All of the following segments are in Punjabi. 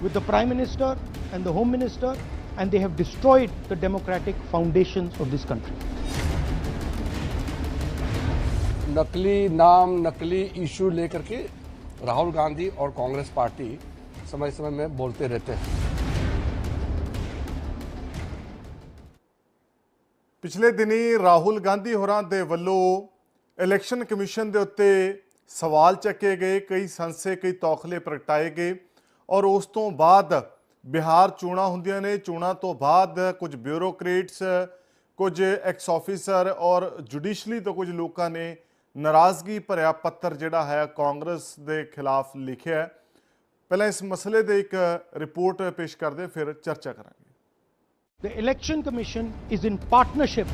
with the Prime Minister and the Home Minister, and they have destroyed the democratic foundations of this country. नकली नाम नकली इशू लेकर के राहुल गांधी और कांग्रेस पार्टी समय समय में बोलते रहते हैं ਪਿਛਲੇ ਦਿਨੀ ਰਾਹੁਲ ਗਾਂਧੀ ਹੋਰਾਂ ਦੇ ਵੱਲੋਂ ਇਲੈਕਸ਼ਨ ਕਮਿਸ਼ਨ ਦੇ ਉੱਤੇ ਸਵਾਲ ਚੱਕੇ ਗਏ ਕਈ ਸੰਸੇ ਕਈ ਤੌਖਲੇ ਪ੍ਰਗਟਾਏ ਗਏ ਔਰ ਉਸ ਤੋਂ ਬਾਅਦ ਬਿਹਾਰ ਚੋਣਾਂ ਹੁੰਦੀਆਂ ਨੇ। ਚੋਣਾਂ ਤੋਂ ਬਾਅਦ ਕੁਝ ਬਿਊਰੋਕਰੇਟਸ, ਕੁਝ ਐਕਸ ਆਫੀਸਰ ਔਰ ਜੁਡੀਸ਼ਲੀ ਤੋਂ ਕੁਝ ਲੋਕਾਂ ਨੇ ਨਾਰਾਜ਼ਗੀ ਭਰਿਆ ਪੱਤਰ ਜਿਹੜਾ ਹੈ ਕਾਂਗਰਸ ਦੇ ਖਿਲਾਫ ਲਿਖਿਆ ਪਹਿਲਾਂ ਇਸ ਮਸਲੇ ਦੇ ਇੱਕ ਰਿਪੋਰਟ ਪੇਸ਼ ਕਰਦੇ, ਫਿਰ ਚਰਚਾ ਕਰਾਂਗੇ। The Election Commission is in partnership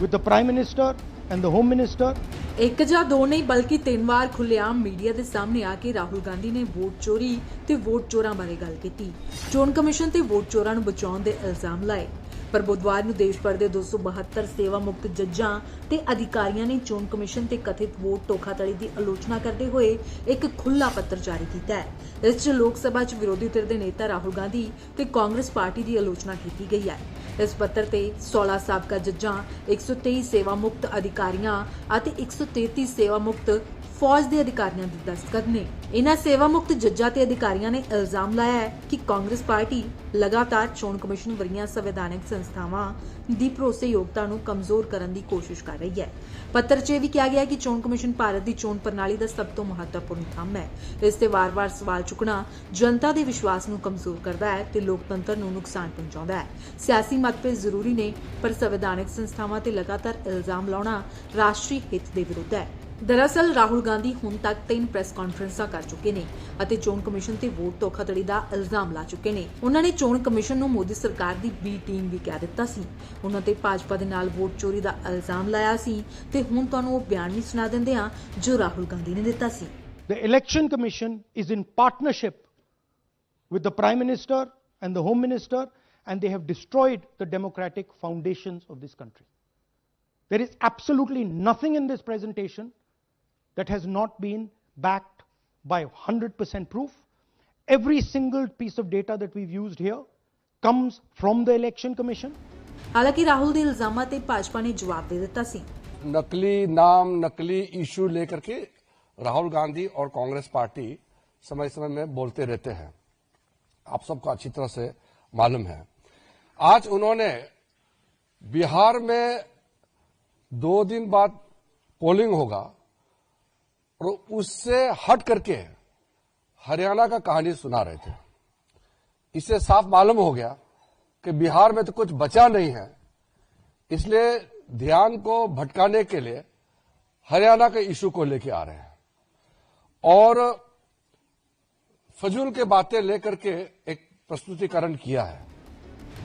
with the Prime Minister and the Home Minister? ਇੱਕ ਜਾਂ ਦੋ ਨਹੀਂ, ਬਲਕਿ ਤਿੰਨ ਵਾਰ ਖੁੱਲ੍ਹੇਆਮ ਮੀਡੀਆ ਦੇ ਸਾਹਮਣੇ ਆ ਕੇ ਰਾਹੁਲ ਗਾਂਧੀ ਨੇ ਵੋਟ ਚੋਰੀ ਤੇ ਵੋਟ ਚੋਰਾਂ ਬਾਰੇ ਗੱਲ ਕੀਤੀ। ਚੋਣ ਕਮਿਸ਼ਨ ਤੇ ਵੋਟ ਚੋਰਾਂ ਨੂੰ ਬਚਾਉਣ ਦੇ ਇਲਜ਼ਾਮ ਲਾਏ। ਪਰ ਬੁੱਧਵਾਰ ਨੂੰ ਦੇਸ਼ ਭਰ ਦੇ 272 ਸੇਵਾ ਮੁਕਤ ਜੱਜਾਂ ਤੇ ਅਧਿਕਾਰੀਆਂ ਨੇ ਚੋਣ ਕਮਿਸ਼ਨ ਤੇ ਕਥਿਤ ਵੋਟ ਧੋਖਾਧੜੀ ਦੀ ਆਲੋਚਨਾ ਕਰਦੇ ਹੋਏ ਇੱਕ ਖੁੱਲ੍ਹਾ ਪੱਤਰ ਜਾਰੀ ਕੀਤਾ ਹੈ। ਇਸ 'ਚ ਲੋਕ ਸਭਾ 'ਚ ਵਿਰੋਧੀ ਧਿਰ ਦੇ ਨੇਤਾ ਰਾਹੁਲ ਗਾਂਧੀ ਤੇ ਕਾਂਗਰਸ ਪਾਰਟੀ ਦੀ ਆਲੋਚਨਾ ਕੀਤੀ ਗਈ ਹੈ। ਇਸ ਪੱਤਰ ਤੇ 16 ਸਾਬਕਾ ਜੱਜਾਂ 123 ਸੇਵਾ ਮੁਕਤ ਅਧਿਕਾਰੀਆਂ ਅਤੇ 133 ਸੇਵਾ ਮੁਕਤ ਫੌਜ ਦੇ ਅਧਿਕਾਰੀਆਂ ਦੀ ਦਸਤਖਤ ਨੇ। ਇਨ੍ਹਾਂ ਸੇਵਾ ਮੁਕਤ ਜੱਜਾਂ ਤੇ ਅਧਿਕਾਰੀਆਂ ਨੇ ਇਲਜ਼ਾਮ ਲਾਇਆ ਹੈ ਕਿ ਕਾਂਗਰਸ ਪਾਰਟੀ ਲਗਾਤਾਰ ਚੋਣ ਕਮਿਸ਼ਨ ਵਰਗੀਆਂ ਸੰਵਿਧਾਨਕ ਸੰਸਥਾਵਾਂ ਦੀ ਭਰੋਸੇਯੋਗਤਾ ਨੂੰ ਕਮਜ਼ੋਰ ਕਰਨ ਦੀ ਕੋਸ਼ਿਸ਼ ਕਰ ਰਹੀ ਹੈ। ਪੱਤਰ 'ਚ ਇਹ ਵੀ ਕਿਹਾ ਗਿਆ ਕਿ ਚੋਣ ਕਮਿਸ਼ਨ ਭਾਰਤ ਦੀ ਚੋਣ ਪ੍ਰਣਾਲੀ ਦਾ ਸਭ ਤੋਂ ਮਹੱਤਵਪੂਰਨ ਥੰਮ ਹੈ। ਇਸ ਤੇ ਵਾਰ-ਵਾਰ ਸਵਾਲ ਚੁੱਕਣਾ ਜਨਤਾ ਦੇ ਵਿਸ਼ਵਾਸ ਨੂੰ ਕਮਜ਼ੋਰ ਕਰਦਾ ਹੈ ਤੇ ਲੋਕਤੰਤਰ ਨੂੰ ਨੁਕਸਾਨ ਪਹੁੰਚਾਉਂਦਾ ਹੈ। ਸਿਆਸੀ ਮਤਭੇਦ ਜ਼ਰੂਰੀ ਨੇ, ਪਰ ਸੰਵਿਧਾਨਕ ਸੰਸਥਾਵਾਂ ਤੇ ਲਗਾਤਾਰ ਇਲਜ਼ਾਮ ਲਾਉਣਾ ਰਾਸ਼ਟਰੀ ਹਿੱਤ ਦੇ ਵਿਰੁੱਧ ਹੈ। ਦਰਅਸਲ ਰਾਹੁਲ ਗਾਂਧੀ ਹੁਣ ਤੱਕ ਤਿੰਨ ਪ੍ਰੈਸ ਕਾਨਫਰੰਸਾਂ ਕਰ ਚੁੱਕੇ ਨੇ ਅਤੇ ਚੋਣ ਕਮਿਸ਼ਨ ਤੇ ਵੋਟ ਧੋਖਾਧੜੀ ਦਾ ਇਲਜ਼ਾਮ ਲਾ ਚੁੱਕੇ ਨੇ ਉਹਨਾਂ ਨੇ ਚੋਣ ਕਮਿਸ਼ਨ ਨੂੰ ਮੋਦੀ ਸਰਕਾਰ ਦੀ ਬੀ ਟੀਮ ਵੀ ਕਹਿ ਦਿੱਤਾ ਸੀ ਉਹਨਾਂ ਤੇ ਭਾਜਪਾ ਦੇ ਨਾਲ ਵੋਟ ਚੋਰੀ ਦਾ ਇਲਜ਼ਾਮ ਲਾਇਆ ਸੀ ਤੇ ਹੁਣ ਤੁਹਾਨੂੰ ਉਹ ਬਿਆਨ ਵੀ ਸੁਣਾ ਦਿੰਦੇ ਆ ਜੋ ਰਾਹੁਲ ਗਾਂਧੀ ਨੇ ਦਿੱਤਾ ਸੀ The Election Commission is in partnership with the Prime Minister and the Home Minister, and they have destroyed the democratic foundations of this country. There is absolutely nothing in this presentation that has not been backed by 100% proof. Every single piece of data that we've used here comes from the Election Commission. ਹਾਲਾਂਕਿ ਰਾਹੁਲ ਦੇ ਇਲਜ਼ਾਮਾਂ ਤੇ ਭਾਜਪਾ ਨੇ ਜਵਾਬ ਦੇ ਦਿੱਤਾ ਸੀ नकली नाम नकली इशू लेकर के राहुल गांधी और कांग्रेस पार्टी समय समय में बोलते रहते हैं आप सबको अच्छी तरह से मालूम है आज उन्होंने बिहार में दो दिन बाद पोलिंग होगा और उससे हट करके हरियाणा का कहानी सुना रहे थे। इससे साफ़ मालूम हो गया कि बिहार में तो कुछ बचा नहीं है। इसलिए ध्यान को भटकाने के लिए हरियाणा के इशू को लेके आ रहे हैं। और फजूल के बातें लेकर के एक प्रस्तुतिकरण किया है।